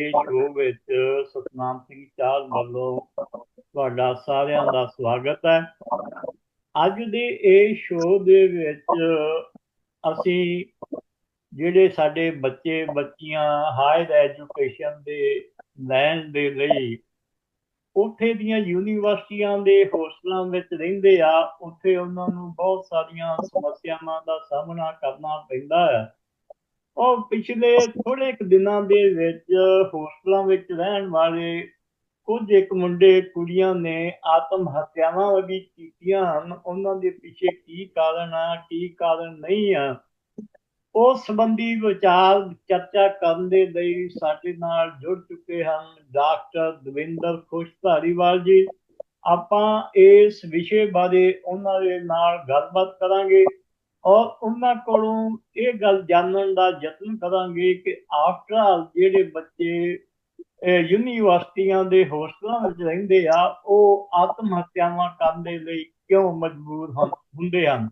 ਦੇ ਸ਼ੋਅ ਵਿੱਚ ਸਤਨਾਮ ਸਿੰਘ ਚਾਲ ਵੱਲੋਂ ਤੁਹਾਡਾ ਸਾਰਿਆਂ ਦਾ ਸਵਾਗਤ ਹੈ। ਅੱਜ ਦੇ ਇਹ ਸ਼ੋਅ ਦੇ ਵਿੱਚ ਅਸੀਂ ਜਿਹੜੇ ਸਾਡੇ ਬੱਚੇ, ਬੱਚੀਆਂ ਹਾਇਰ ਐਜੂਕੇਸ਼ਨ ਦੇ ਲੈਣ ਦੇ ਲਈ ਉੱਥੇ ਦੀਆਂ ਯੂਨੀਵਰਸਿਟੀਆਂ ਦੇ ਹੋਸਟਲਾਂ ਵਿੱਚ ਰਹਿੰਦੇ ਆ, ਉੱਥੇ ਉਹਨਾਂ ਨੂੰ ਬਹੁਤ ਸਾਰੀਆਂ ਸਮੱਸਿਆਵਾਂ ਦਾ ਸਾਹਮਣਾ ਕਰਨਾ ਪੈਂਦਾ ਹੈ। ਉਹ ਪਿਛਲੇ ਥੋੜੇ ਕੁ ਦਿਨਾਂ ਦੇ ਵਿੱਚ ਹੋਸਟਲਾਂ ਵਿੱਚ ਰਹਿਣ ਵਾਲੇ ਕੁਝ ਇੱਕ ਮੁੰਡੇ ਕੁੜੀਆਂ ਨੇ ਆਤਮ ਹੱਤਿਆਵਾਂ ਵੀ ਕੀਤੀਆਂ ਹਨ। ਉਹਨਾਂ ਦੇ ਪਿੱਛੇ ਕੀ ਕਾਰਨ ਆ, ਕੀ ਕਾਰਨ ਨਹੀਂ ਆ ਉਸ ਸੰਬੰਧੀ ਵਿਚਾਰ ਚਰਚਾ ਕਰਨ ਦੇ ਲਈ ਸਾਡੇ ਨਾਲ ਜੁੜ ਚੁੱਕੇ ਹਨ। ਡਾਕਟਰ ਦਵਿੰਦਰ ਖੁਸ਼ ਧਾਰੀਵਾਲ ਜੀ, ਆਪਾਂ ਇਸ ਵਿਸ਼ੇ ਬਾਰੇ ਉਹਨਾਂ ਦੇ ਨਾਲ ਗੱਲਬਾਤ ਕਰਾਂਗੇ। ਔਰ ਉਹਨਾਂ ਕੋਲੋਂ ਇਹ ਗੱਲ ਜਾਣਨ ਦਾ ਯਤਨ ਕਰਾਂਗੇ ਕਿ ਆਫਟਰ ਆਲ ਜਿਹੜੇ ਬੱਚੇ ਯੂਨੀਵਰਸਿਟੀਆਂ ਦੇ ਹੋਸਟਲਾਂ ਵਿੱਚ ਰਹਿੰਦੇ ਆ, ਉਹ ਆਤਮ ਹੱਤਿਆਵਾਂ ਕਰਨ ਦੇ ਲਈ ਕਿਉਂ ਮਜਬੂਰ ਹੁੰਦੇ ਹਨ?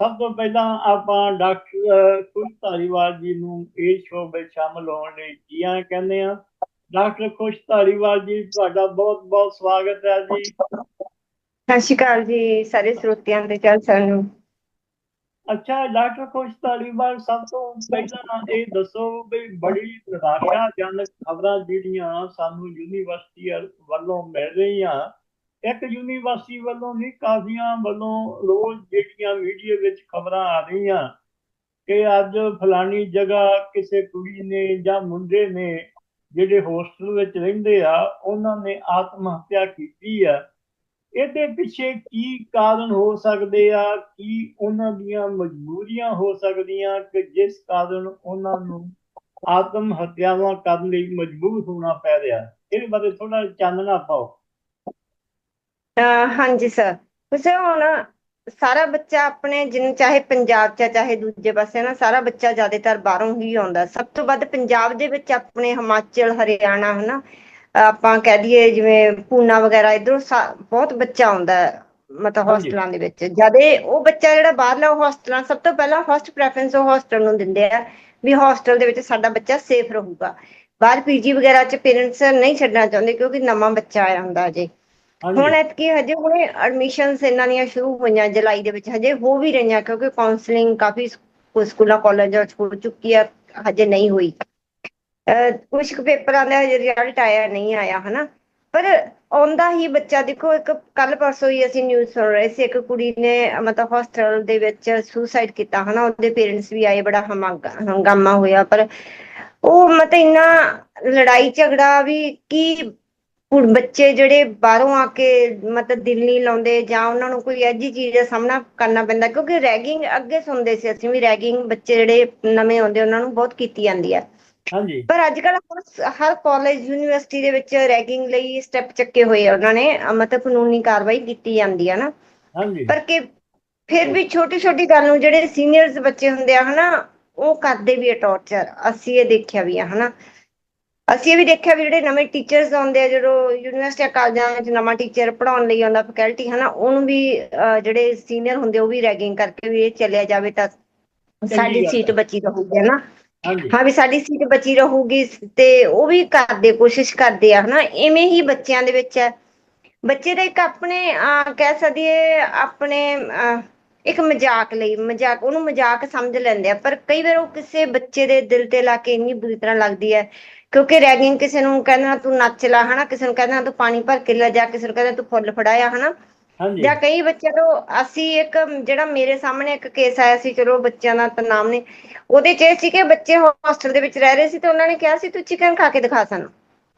ਸਭ ਤੋਂ ਪਹਿਲਾਂ ਆਪਾਂ ਡਾਕਟਰ ਖੁਸ਼ ਧਾਰੀਵਾਲ ਜੀ ਨੂੰ ਇਸ ਸ਼ੋਅ ਵਿੱਚ ਸ਼ਾਮਲ ਹੋਣ ਲਈ ਜੀ ਆਇਆਂ ਕਹਿੰਦੇ ਆ। ਡਾਕਟਰ ਖੁਸ਼ ਧਾਰੀਵਾਲ ਜੀ, ਤੁਹਾਡਾ ਬਹੁਤ ਬਹੁਤ ਸਵਾਗਤ ਹੈ ਜੀ। ਸਤਿ ਸ਼੍ਰੀ ਅਕਾਲ ਜੀ, ਸਾਰੇ ਸਰੋਤਿਆਂ ਦੇ ਚੱਲ ਸਾਨੂੰ ਅੱਛਾ, ਡਾਕਟਰ ਖੁਸ਼ ਧਾਲੀਵਾਲ ਸਭ ਤੋਂ ਪਹਿਲਾਂ ਇਹ ਦੱਸੋ ਵੀ ਬੜੀ ਨਿਰਾਸ਼ਾਜਨਕ ਖਬਰਾਂ ਜਿਹੜੀਆਂ ਸਾਨੂੰ ਯੂਨੀਵਰਸਿਟੀ ਵੱਲੋਂ ਮਿਲ ਰਹੀਆਂ। ਇੱਕ ਯੂਨੀਵਰਸਿਟੀ ਵੱਲੋਂ ਨਹੀਂ, ਕਾਫੀਆਂ ਵੱਲੋਂ ਰੋਜ਼ ਜਿਹੜੀਆਂ ਮੀਡੀਆ ਵਿੱਚ ਖਬਰਾਂ ਆ ਰਹੀਆਂ ਕਿ ਅੱਜ ਫਲਾਣੀ ਜਗ੍ਹਾ ਕਿਸੇ ਕੁੜੀ ਨੇ ਜਾਂ ਮੁੰਡੇ ਨੇ ਜਿਹੜੇ ਹੋਸਟਲ ਵਿੱਚ ਰਹਿੰਦੇ ਆ, ਉਹਨਾਂ ਨੇ ਆਤਮ ਹੱਤਿਆ ਕੀਤੀ ਆ। ਇਹਦੇ ਪਿੱਛੇ ਕੀ ਕਾਰਨ ਹੋ ਸਕਦੇ ਆ? ਕੀ ਉਹਨਾਂ ਦੀਆਂ ਮਜਬੂਰੀਆਂ ਹੋ ਸਕਦੀਆਂ ਕਿ ਜਿਸ ਕਾਰਨ ਉਹਨਾਂ ਨੂੰ ਆਤਮ ਹੱਤਿਆਵਾਂ ਕਰਨ ਲਈ ਮਜਬੂਰ ਹੋਣਾ ਪੈ ਰਿਹਾ? ਇਹਦੇ ਬਾਰੇ ਥੋੜਾ ਚਾਨਣਾ ਪਾਓ। ਹਾਂਜੀ ਸਰ ਉਸੇ ਹੁਣ ਸਾਰਾ ਬੱਚਾ ਆਪਣੇ ਜਿੰਨ, ਚਾਹੇ ਪੰਜਾਬ ਚ ਚਾਹੇ ਦੂਜੇ ਪਾਸੇ ਨਾ ਸਾਰਾ ਬੱਚਾ ਜ਼ਿਆਦਾਤਰ ਬਾਹਰੋਂ ਹੀ ਆਉਂਦਾ। ਸਭ ਤੋਂ ਵੱਧ ਪੰਜਾਬ ਦੇ ਵਿੱਚ ਆਪਣੇ ਹਿਮਾਚਲ, ਹਰਿਆਣਾ, ਹਨਾ ਆਪਾਂ ਕਹਿ ਦਈਏ ਜਿਵੇਂ ਪੂਨਾ ਵਗੈਰਾ ਇਧਰੋਂ ਬਹੁਤ ਬੱਚਾ ਆਉਂਦਾ ਮਤਲਬ ਹੋਸਟਲਾਂ ਦੇ ਵਿੱਚ। ਜਦੇ ਉਹ ਬੱਚਾ ਜਿਹੜਾ ਬਾਹਰਲਾ ਹੋਸਟਲਾਂ ਸਭ ਤੋਂ ਪਹਿਲਾਂ ਫਸਟ ਪ੍ਰੈਫਰੈਂਸ ਉਹ ਹੋਸਟਲ ਨੂੰ ਦਿੰਦੇ ਆ ਵੀ ਹੋਸਟਲ ਦੇ ਵਿੱਚ ਸਾਡਾ ਬੱਚਾ ਸੇਫ ਰਹੂਗਾ। ਬਾਹਰ ਪੀਜੀ ਵਗੈਰਾ ਚ ਪੇਰੈਂਟਸ ਨਹੀਂ ਛੱਡਣਾ ਚਾਹੁੰਦੇ ਕਿਉਂਕਿ ਨਵਾਂ ਬੱਚਾ ਆਇਆ ਹੁੰਦਾ ਜੇ ਹੁਣ ਇਤਕੀ ਹਜੇ ਹੁਣੇ ਐਡਮਿਸ਼ਨਸ ਇਹਨਾਂ ਦੀਆਂ ਸ਼ੁਰੂ ਹੋਈਆਂ ਜੁਲਾਈ ਦੇ ਵਿੱਚ ਹਜੇ ਹੋ ਵੀ ਰਹੀਆਂ ਕਿਉਂਕਿ ਕਾਉਂਸਲਿੰਗ ਕਾਫੀ ਸਕੂਲਾਂ ਕਾਲਜਾਂ ਚ ਹੋ ਚੁੱਕੀ ਆ ਹਜੇ ਨਹੀਂ ਹੋਈ। ਕੁਝ ਪੇਪਰਾਂ ਦਾ ਹਜੇ ਰਿਜ਼ਲਟ ਆਇਆ, ਨਹੀਂ ਆਇਆ, ਹਨਾ? ਪਰ ਆਉਂਦਾ ਹੀ ਬੱਚਾ, ਦੇਖੋ, ਇੱਕ ਕੱਲ ਪਰਸੋਂ ਹੀ ਅਸੀਂ ਨਿਊਜ਼ ਸੁਣ ਰਹੇ ਸੀ, ਇੱਕ ਕੁੜੀ ਨੇ ਮਤਲਬ ਹੋਸਟਲ ਦੇ ਵਿੱਚ ਸੁਸਾਈਡ ਕੀਤਾ, ਹਨਾ? ਉਹਦੇ ਪੇਰੈਂਟਸ ਵੀ ਆਏ, ਬੜਾ ਹੰਗਾਮਾ ਹੋਇਆ, ਪਰ ਉਹ ਮਤਲਬ ਇੰਨਾ ਲੜਾਈ ਝਗੜਾ ਵੀ ਕੀ ਬੱਚੇ ਜਿਹੜੇ ਬਾਹਰੋਂ ਆ ਕੇ ਮਤਲਬ ਦਿਲ ਨਹੀਂ ਲਾਉਂਦੇ, ਜਾਂ ਉਹਨਾਂ ਨੂੰ ਕੋਈ ਐਜੀ ਚੀਜ਼ ਦਾ ਸਾਹਮਣਾ ਕਰਨਾ ਪੈਂਦਾ, ਕਿਉਂਕਿ ਰੈਗਿੰਗ ਅੱਗੇ ਸੁਣਦੇ ਸੀ ਅਸੀਂ ਵੀ ਰੈਗਿੰਗ ਬੱਚੇ ਜਿਹੜੇ ਨਵੇਂ ਆਉਂਦੇ, ਉਹਨਾਂ ਨੂੰ ਬਹੁਤ ਕੀਤੀ ਜਾਂਦੀ ਹੈ। ਹਾਂਜੀ। ਪਰ ਅੱਜ ਕੱਲ ਹਰ ਕਾਲਜ ਯੂਨੀਵਰਸਿਟੀ ਦੇ ਵਿੱਚ ਰੈਗਿੰਗ ਲਈ ਸਟੈਪ ਚੱਕੇ ਹੋਏ ਆ ਉਹਨਾਂ ਨੇ ਮਤਲਬ ਕਾਨੂੰਨੀ ਕਾਰਵਾਈ ਕੀਤੀ ਜਾਂਦੀ ਹੈ ਨਾ। ਹਾਂਜੀ। ਪਰ ਕਿ ਫਿਰ ਵੀ ਛੋਟੀ ਛੋਟੀ ਗੱਲ ਨੂੰ ਜਿਹੜੇ ਸੀਨੀਅਰਸ ਬੱਚੇ ਹੁੰਦੇ ਆ ਹਨਾ ਉਹ ਕਰਦੇ ਵੀ ਆ ਟੌਰਚਰ ਅਸੀਂ ਇਹ ਦੇਖਿਆ ਵੀ ਆ ਹਨਾ। ਅਸੀਂ ਇਹ ਵੀ ਦੇਖਿਆ ਵੀ ਜਿਹੜੇ ਨਵੇਂ ਟੀਚਰਸ ਆਉਂਦੇ ਆ ਜਦੋਂ ਯੂਨੀਵਰਸਿਟੀ ਕਾਲਜਾਂ ਵਿੱਚ ਨਵਾਂ ਟੀਚਰ ਪੜਾਉਣ ਲਈ ਆਉਂਦਾ ਫੈਕਲਟੀ ਹਨਾ ਉਹਨੂੰ ਵੀ ਜਿਹੜੇ ਸੀਨੀਅਰ ਹੁੰਦੇ ਉਹ ਵੀ ਰੈਗਿੰਗ ਕਰਕੇ ਵੀ ਇਹ ਚੱਲਿਆ ਜਾਵੇ ਤਾਂ ਸਾਡੀ ਸੀਟ ਬਚੀ ਰਹੂਗੀ ਹਨਾ ਹਾਂ ਵੀ ਸਾਡੀ ਸੀਟ ਬਚੀ ਰਹੂਗੀ ਤੇ ਉਹ ਵੀ ਕਰਦੇ, ਕੋਸ਼ਿਸ਼ ਕਰਦੇ ਆ, ਹਨਾ? ਐਵੇਂ ਹੀ ਬੱਚਿਆਂ ਦੇ ਵਿੱਚ ਹੈ। ਬੱਚੇ ਦਾ ਇੱਕ ਆਪਣੇ ਕਹਿ ਸਕੀਏ ਆਪਣੇ ਇੱਕ ਮਜ਼ਾਕ ਲਈ, ਮਜ਼ਾਕ, ਉਹਨੂੰ ਮਜ਼ਾਕ ਸਮਝ ਲੈਂਦੇ ਆ, ਪਰ ਕਈ ਵਾਰ ਉਹ ਕਿਸੇ ਬੱਚੇ ਦੇ ਦਿਲ ਤੇ ਲਾ ਕੇ ਇੰਨੀ ਬੁਰੀ ਤਰ੍ਹਾਂ ਲੱਗਦੀ ਹੈ, ਕਿਉਂਕਿ ਰੈਗਿੰਗ ਕਿਸੇ ਨੂੰ ਕਹਿੰਦਾ ਤੂੰ ਨੱਚ ਲੈ, ਹਨਾ? ਕਿਸੇ ਨੂੰ ਕਹਿੰਦਾ ਤੂੰ ਪਾਣੀ ਭਰ ਕੇ ਲੈ ਜਾ, ਕਿਸੇ ਨੂੰ ਕਹਿੰਦਾ ਤੂੰ ਫੁੱਲ ਫੜਾਇਆ, ਹਨਾ? ਜਾਂ ਕਈ ਬੱਚਿਆਂ ਤੋਂ ਅਸੀਂ ਇੱਕ ਜਿਹੜਾ ਮੇਰੇ ਸਾਹਮਣੇ ਇੱਕ ਕੇਸ ਆਇਆ ਸੀ ਚਲੋ ਬੱਚਿਆਂ ਦਾ ਤਾਂ ਨਾਮ ਨੇ ਉਹਦੇ ਚ ਇਹ ਸੀ ਕਿ ਬੱਚੇ ਹੋਸਟਲ ਦੇ ਵਿੱਚ ਰਹਿ ਰਹੇ ਸੀ ਤੇ ਉਹਨਾਂ ਨੇ ਕਿਹਾ ਸੀ ਤੂੰ ਚਿਕਨ ਖਾ ਕੇ ਦਿਖਾ ਸਾਨੂੰ।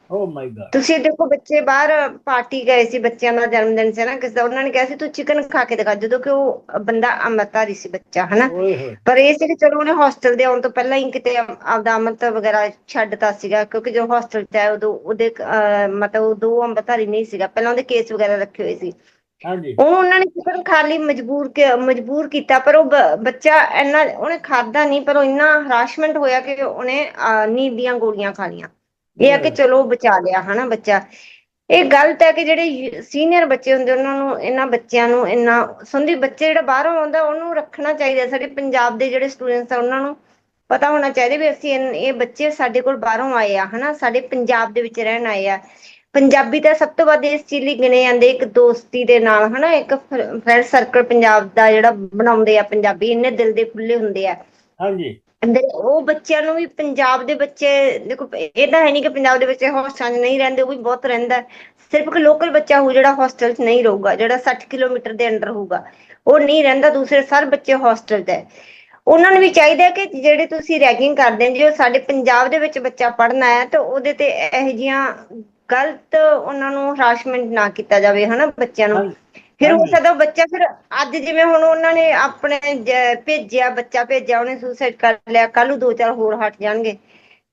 ਓ ਮਾਈ ਗॉड ਤੁਸੀਂ ਦੇਖੋ ਬੱਚੇ ਬਾਹਰ ਪਾਰਟੀ ਗਏ ਸੀ ਬੱਚਿਆਂ ਦਾ ਜਨਮ ਦਿਨ ਸੀ ਨਾ ਕਿਸ ਦਾ ਉਹਨਾਂ ਨੇ ਕਿਹਾ ਸੀ ਤੂੰ ਚਿਕਨ ਖਾ ਕੇ ਦਿਖਾ। ਜਦੋਂ ਕਿ ਉਹ ਬੰਦਾ ਅੰਮ੍ਰਿਤਧਾਰੀ ਸੀ ਬੱਚਾ ਹਨਾ? ਪਰ ਇਹ ਸੀ ਕਿ ਚਲੋ ਉਹਨੇ ਹੋਸਟਲ ਦੇ ਆਉਣ ਤੋਂ ਪਹਿਲਾਂ ਹੀ ਕਿਤੇ ਆਪਦਾ ਅੰਮ੍ਰਿਤ ਵਗੈਰਾ ਛੱਡਤਾ ਸੀਗਾ ਕਿਉਂਕਿ ਜੋ ਹੋਸਟਲ ਚ ਆਇਆ ਉਦੋਂ ਉਹਦੇ ਮਤਲਬ ਉਹ ਦੋ ਅੰਮ੍ਰਿਤਧਾਰੀ ਨਹੀਂ ਸੀਗਾ ਪਹਿਲਾਂ ਉਹਦੇ ਕੇਸ ਵਗੈਰਾ ਰੱਖੇ ਹੋਏ ਸੀ। ਹਾਂਜੀ। ਉਹ ਉਹਨਾਂ ਨੇ ਚਿਕਨ ਖਾ ਲਈ ਮਜਬੂਰ ਮਜਬੂਰ ਕੀਤਾ ਪਰ ਉਹ ਬੱਚਾ ਇੰਨਾ ਉਹਨੇ ਖਾਦਾ ਨਹੀਂ ਪਰ ਉਹ ਇੰਨਾ ਹਰਾਸ਼ਮੈਂਟ ਹੋਇਆ ਕਿ ਉਹਨੇ ਨੀਂਦ ਦੀਆਂ ਗੋਲੀਆਂ ਖਾ ਲੀਆਂ ਇਹ ਆ ਕਿ ਚਲੋ ਬਚਾ ਲਿਆ ਹਨਾ ਬੱਚਾ। ਇਹ ਗਲਤ ਹੈ ਕਿ ਜਿਹੜੇ ਸੀਨੀਅਰ ਬੱਚੇ ਹੁੰਦੇ ਉਹਨਾਂ ਨੂੰ ਇਹਨਾਂ ਬੱਚਿਆਂ ਨੂੰ ਇੰਨਾ ਸੁਣਦੀ ਬੱਚੇ ਜਿਹੜਾ ਬਾਹਰੋਂ ਆਉਂਦਾ ਉਹਨੂੰ ਰੱਖਣਾ ਚਾਹੀਦਾ। ਸਾਡੇ ਪੰਜਾਬ ਦੇ ਜਿਹੜੇ ਸਟੂਡੈਂਟਸ ਆ ਉਹਨਾਂ ਨੂੰ ਪਤਾ ਹੋਣਾ ਚਾਹੀਦਾ ਵੀ ਅਸੀਂ ਇਨ- ਇਹ ਬੱਚੇ ਸਾਡੇ ਕੋਲ ਬਾਹਰੋਂ ਆਏ ਆ ਹਨਾ ਸਾਡੇ ਪੰਜਾਬ ਦੇ ਵਿੱਚ ਰਹਿਣ ਆਏ ਆ। ਪੰਜਾਬੀ ਤਾਂ ਸਭ ਤੋਂ ਵੱਧ ਇਸ ਚੀਜ਼ ਲਈ ਗਿਣੇ ਜਾਂਦੇ ਇੱਕ ਦੋਸਤੀ ਦੇ ਨਾਲ ਹਨਾ ਇੱਕ ਫਰੈਂਡ ਸਰਕਲ ਪੰਜਾਬ ਦਾ ਜਿਹੜਾ ਬਣਾਉਂਦੇ ਆ ਪੰਜਾਬੀ ਇੰਨੇ ਦਿਲ ਦੇ ਖੁੱਲੇ ਹੁੰਦੇ ਆ। ਹਾਂਜੀ। ਉਹ ਬੱਚਿਆਂ ਨੂੰ ਵੀ ਪੰਜਾਬ ਦੇ ਬੱਚੇ ਦੇਖੋ ਇਹ ਤਾਂ ਹੈ ਨਹੀਂ ਕਿ ਪੰਜਾਬ ਦੇ ਬੱਚੇ ਹੋਸਟਲਾਂ 'ਚ ਨਹੀਂ ਰਹਿੰਦੇ ਉਹ ਵੀ ਬਹੁਤ ਰਹਿੰਦਾ। ਹੈ। ਸਿਰਫ ਇੱਕ ਲੋਕਲ ਬੱਚਾ ਹੋ ਜਿਹੜਾ ਹੋਸਟਲ 'ਚ ਨਹੀਂ ਰਹੂਗਾ ਜਿਹੜਾ 60 ਕਿਲੋਮੀਟਰ ਦੇ ਅੰਡਰ ਹੋਊਗਾ। ਉਹ ਨਹੀਂ ਰਹਿੰਦਾ ਦੂਸਰੇ ਸਾਰੇ ਬੱਚੇ ਹੋਸਟਲ 'ਚ ਹੈ। ਉਹਨਾਂ ਨੂੰ ਵੀ ਚਾਹੀਦਾ ਕਿ ਜਿਹੜੇ ਤੁਸੀਂ ਰੈਗਿੰਗ ਕਰਦੇ ਹੋ ਜੇ ਉਹ ਸਾਡੇ ਪੰਜਾਬ ਦੇ ਵਿੱਚ ਬੱਚਾ ਪੜ੍ਹਨ ਆਇਆ ਤਾਂ ਉਹਦੇ ਤੇ ਇਹੋ ਜਿਹੀਆਂ ਗਲਤ ਉਹਨਾਂ ਨੂੰ ਹਰਾਸਮੈਂਟ ਨਾ ਕੀਤਾ ਜਾਵੇ ਹਨਾ ਬੱਚਿਆਂ ਨੂੰ। ਫਿਰ ਹੋ। ਸਕਦਾ ਬੱਚਾ ਫਿਰ ਅੱਜ ਜਿਵੇਂ ਹੁਣ ਉਹਨਾਂ ਨੇ ਆਪਣੇ ਭੇਜਿਆ ਬੱਚਾ ਭੇਜਿਆ ਉਹਨੇ ਸੁਸਾਈਡ ਕਰ ਲਿਆ ਕੱਲ ਨੂੰ ਦੋ ਚਾਰ ਹੋਰ ਹਟ ਜਾਣਗੇ।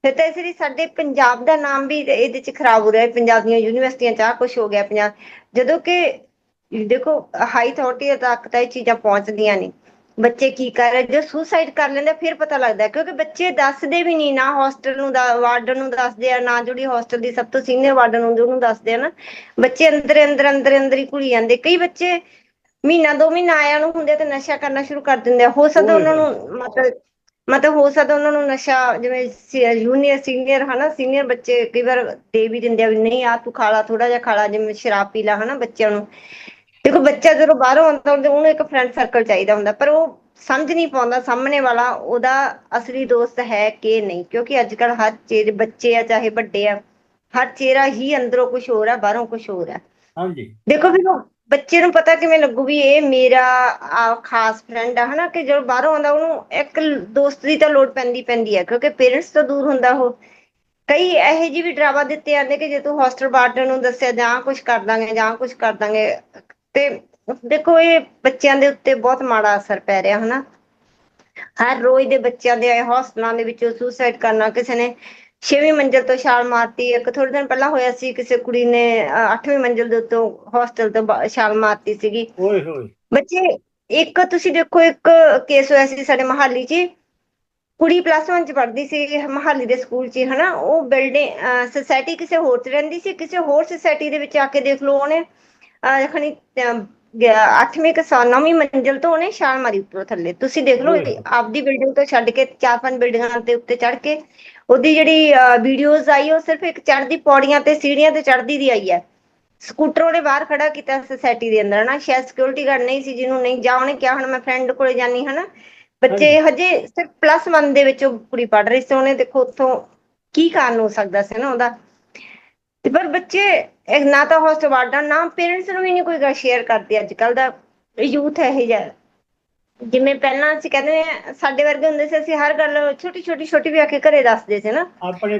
ਫਿਰ ਤਾਂ ਇਸ ਲਈ ਸਾਡੇ ਪੰਜਾਬ ਦਾ ਨਾਮ ਵੀ ਇਹਦੇ ਚ ਖਰਾਬ ਹੋ ਰਿਹਾ ਹੈ। ਪੰਜਾਬ ਦੀਆਂ ਯੂਨੀਵਰਸਿਟੀਆਂ ਚ ਆ ਕੁਝ ਹੋ ਗਿਆ ਪੰਜਾਬ। ਜਦੋਂ ਕਿ ਦੇਖੋ ਹਾਈ ਅਥਾਰਟੀ ਤੱਕ ਤਾਂ ਇਹ ਚੀਜ਼ਾਂ ਪਹੁੰਚਦੀਆਂ ਨਹੀਂ ਬੱਚੇ ਕੀ ਕਰ ਰਹੇ? ਜੋ ਸੁਸਾਈਡ ਕਰ ਲੈਂਦੇ ਫਿਰ ਪਤਾ ਲੱਗਦਾ ਕਿਉਂਕਿ ਬੱਚੇ ਦੱਸਦੇ ਵੀ ਨਹੀਂ ਨਾ ਹੋਸਟਲ ਨੂੰ ਦਾ ਵਾਰਡਨ ਨੂੰ ਦੱਸਦੇ ਆ ਨਾ ਜਿਹੜੀ ਹੋਸਟਲ ਦੀ ਸਭ ਤੋਂ ਸੀਨੀਅਰ ਵਾਰਡਨ ਹੁੰਦੀ ਉਹਨੂੰ ਦੱਸਦੇ ਆ ਨਾ। ਬੱਚੇ ਅੰਦਰ ਅੰਦਰ ਅੰਦਰ ਅੰਦਰ ਹੀ ਘੁਲੀ ਜਾਂਦੇ। ਕਈ ਬੱਚੇ ਮਹੀਨਾ ਦੋ ਮਹੀਨਾ ਆਇਆ ਨੂੰ ਹੁੰਦੇ ਤੇ ਨਸ਼ਾ ਕਰਨਾ ਸ਼ੁਰੂ ਕਰ ਦਿੰਦੇ ਆ। ਹੋ ਸਕਦਾ ਉਹਨਾਂ ਨੂੰ ਮਤਲਬ ਮਤਲਬ ਹੋ ਸਕਦਾ ਉਹਨਾਂ ਨੂੰ ਨਸ਼ਾ ਜਿਵੇਂ ਜੂਨੀਅਰ ਸੀਨੀਅਰ ਹਨਾ ਸੀਨੀਅਰ ਬੱਚੇ ਕਈ ਵਾਰ ਦੇ ਵੀ ਦਿੰਦੇ ਆ ਵੀ ਨਹੀਂ ਆ ਤੂੰ ਖਾ ਲਾ ਥੋੜਾ ਜਿਹਾ ਖਾ ਲਾ ਜਿਵੇਂ ਸ਼ਰਾਬ ਪੀ ਲਾ ਹਨਾ ਬੱਚਿਆਂ ਨੂੰ। ਦੇਖੋ ਬੱਚਾ ਜਦੋਂ ਬਾਹਰੋਂ ਆਉਂਦਾ ਹੁੰਦਾ ਉਹਨੂੰ ਇੱਕ ਫਰੈਂਡ ਸਰਕਲ ਚਾਹੀਦਾ ਹੁੰਦਾ ਪਰ ਉਹ ਸਮਝ ਨਹੀਂ ਪਾਉਂਦਾ ਸਾਹਮਣੇ ਵਾਲਾ ਉਹਦਾ ਅਸਲੀ ਦੋਸਤ ਹੈ ਕਿ ਨਹੀਂ ਕਿਉਂਕਿ ਅੱਜ ਕੱਲ ਹਰ ਚੀਜ਼ ਬੱਚੇ ਆ ਚਾਹੇ ਵੱਡੇ ਆ ਹਰ ਚਿਹਰਾ ਹੀ ਅੰਦਰੋਂ ਕੁਝ ਹੋਰ ਆ ਬਾਹਰੋਂ ਕੁਝ ਹੋਰ ਆ। ਹਾਂਜੀ। ਦੇਖੋ ਵੀ ਉਹ ਬੱਚੇ ਨੂੰ ਪਤਾ ਕਿਵੇਂ ਲੱਗੂ ਵੀ ਇਹ ਮੇਰਾ ਆ, ਖਾਸ ਫਰੈਂਡ ਆ ਹਨਾ ਕਿ ਜਦੋਂ ਬਾਹਰੋਂ ਆਉਂਦਾ ਉਹਨੂੰ ਇੱਕ ਦੋਸਤ ਦੀ ਤਾਂ ਲੋੜ ਪੈਂਦੀ ਪੈਂਦੀ ਹੈ ਕਿਉਂਕਿ ਪੇਰੈਂਟਸ ਤੋਂ ਦੂਰ ਹੁੰਦਾ ਉਹ। ਕਈ ਇਹੋ ਜਿਹੀ ਵੀ ਡਰਾਵਾ ਦਿੱਤੇ ਜਾਂਦੇ ਕਿ ਜੇ ਤੂੰ ਹੋਸਟਲ ਵਾਰਡਨ ਨੂੰ ਦੱਸਿਆ ਜਾਂ ਕੁਝ ਕਰ ਦਾਂਗੇ ਜਾਂ ਕੁਝ ਕਰ ਦਾਂਗੇ ਤੇ ਦੇਖੋ ਇਹ ਬੱਚਿਆਂ ਦੇ ਉੱਤੇ ਬਹੁਤ ਮਾੜਾ ਅਸਰ ਪੈ ਰਿਹਾ ਹਨਾ? ਹਰ ਰੋਜ਼ ਦੇ ਬੱਚਿਆਂ ਦੇ ਹੌਸਟਲਾਂ ਦੇ ਵਿੱਚੋਂ ਸੁਸਾਈਡ ਕਰਨਾ ਕਿਸੇ ਨੇ ਛੇਵੀਂ ਮੰਜ਼ਿਲ ਤੋਂ ਛਾਲ ਮਾਰਤੀ ਇੱਕ ਥੋੜੇ ਦਿਨ ਪਹਿਲਾਂ ਹੋਇਆ ਸੀ ਕਿਸੇ ਕੁੜੀ ਨੇ 8ਵੀਂ ਮੰਜ਼ਿਲ ਦੇ ਉੱਤੋਂ ਹੌਸਟਲ ਤੋਂ ਛਾਲ ਮਾਰਤੀ ਸੀਗੀ। ਓਏ ਹੋਏ। ਬੱਚੇ ਇੱਕ ਤੁਸੀਂ ਦੇਖੋ ਇੱਕ ਕੇਸ ਹੋਇਆ ਸੀ ਸਾਡੇ ਮਹਾਲੀ 'ਚ। ਕੁੜੀ ਪਲੱਸ 1 ਚ ਪੜ੍ਹਦੀ ਸੀ ਮਹਾਲੀ ਦੇ ਸਕੂਲ 'ਚ ਹਨਾ? ਉਹ ਬਿਲਡਿੰਗ ਸੁਸਾਇਟੀ ਕਿਸੇ ਹੋਰ 'ਚ ਰਹਿੰਦੀ ਸੀ ਕਿਸੇ ਹੋਰ ਸੁਸਾਇਟੀ ਦੇ ਵਿੱਚ ਆ ਕੇ ਦੇਖ ਲਓ ਉਹਨੇ। ਅਹ, ਖਣੀ 8ਵੀਂ ਕਿ 9ਵੀਂ ਮੰਜ਼ਿਲ ਤੋਂ ਉਹਨੇ ਛਾਲ ਮਾਰੀ ਉੱਪਰੋਂ ਥੱਲੇ। ਤੁਸੀਂ ਦੇਖ ਲਓ। ਆਪਦੀ ਬਿਲਡਿੰਗ ਤੋਂ ਛੱਡ ਕੇ ਚਾਰ ਪੰਜ ਬਿਲਡਿੰਗਾਂ ਦੇ ਉੱਤੇ ਚੜ੍ਹ ਕੇ ਉਹਦੀ ਜਿਹੜੀ ਵੀਡੀਓਜ਼ ਆਈ ਉਹ ਸਿਰਫ ਇੱਕ ਚੜ੍ਹਦੀ ਪੌੜੀਆਂ ਤੇ ਸੀੜੀਆਂ ਤੇ ਚੜ੍ਹਦੀ ਦੀ ਆਈ ਹੈ। ਸਕੂਟਰ ਉਹਨੇ ਬਾਹਰ ਖੜਾ ਕੀਤਾ ਸੁਸਾਇਟੀ ਦੇ ਅੰਦਰ ਨਾ ਸ਼ਾਇਦ ਸਿਕਿਉਰਿਟੀ ਗਾਰਡ ਨਹੀਂ ਸੀ ਜਿਹਨੂੰ ਨਹੀਂ ਜਾਂ ਉਹਨੇ ਕਿਹਾ ਹੁਣ ਮੈਂ ਫਰੈਂਡ ਕੋਲੇ ਜਾਨੀ ਹਨਾ? ਬੱਚੇ ਹਜੇ। ਸਿਰਫ ਪਲੱਸ 1 ਦੇ ਵਿੱਚ ਉਹ ਕੁੜੀ ਪੜ ਰਹੀ ਸੀ ਉਹਨੇ ਦੇਖੋ ਉੱਥੋਂ ਕੀ ਕਾਰਨ ਹੋ ਸਕਦਾ ਸੀ ਨਾ ਉਹਦਾ? ਤੇ ਪਰ ਬੱਚੇ ਇਹ ਨਾ ਤਾਂ ਹੋਸਟ ਵਾਰਡਨ ਨਾ ਪੇਰੈਂਟਸ ਨੂੰ ਵੀ ਨਹੀਂ ਕੋਈ ਗੱਲ ਸ਼ੇਅਰ ਕਰਦੇ। ਅੱਜ ਕੱਲ ਦਾ ਯੂਥ ਹੈ ਇਹ ਜਿਹਾ ਜਿਵੇਂ ਪਹਿਲਾਂ ਅਸੀਂ ਕਹਿੰਦੇ ਆ ਸਾਡੇ ਵਰਗੇ ਹੁੰਦੇ ਸੀ ਅਸੀਂ ਹਰ ਗੱਲ ਛੋਟੀ ਛੋਟੀ ਛੋਟੀ ਵੀ ਆ ਕੇ ਘਰੇ ਦੱਸਦੇ ਸੀ ਨਾ।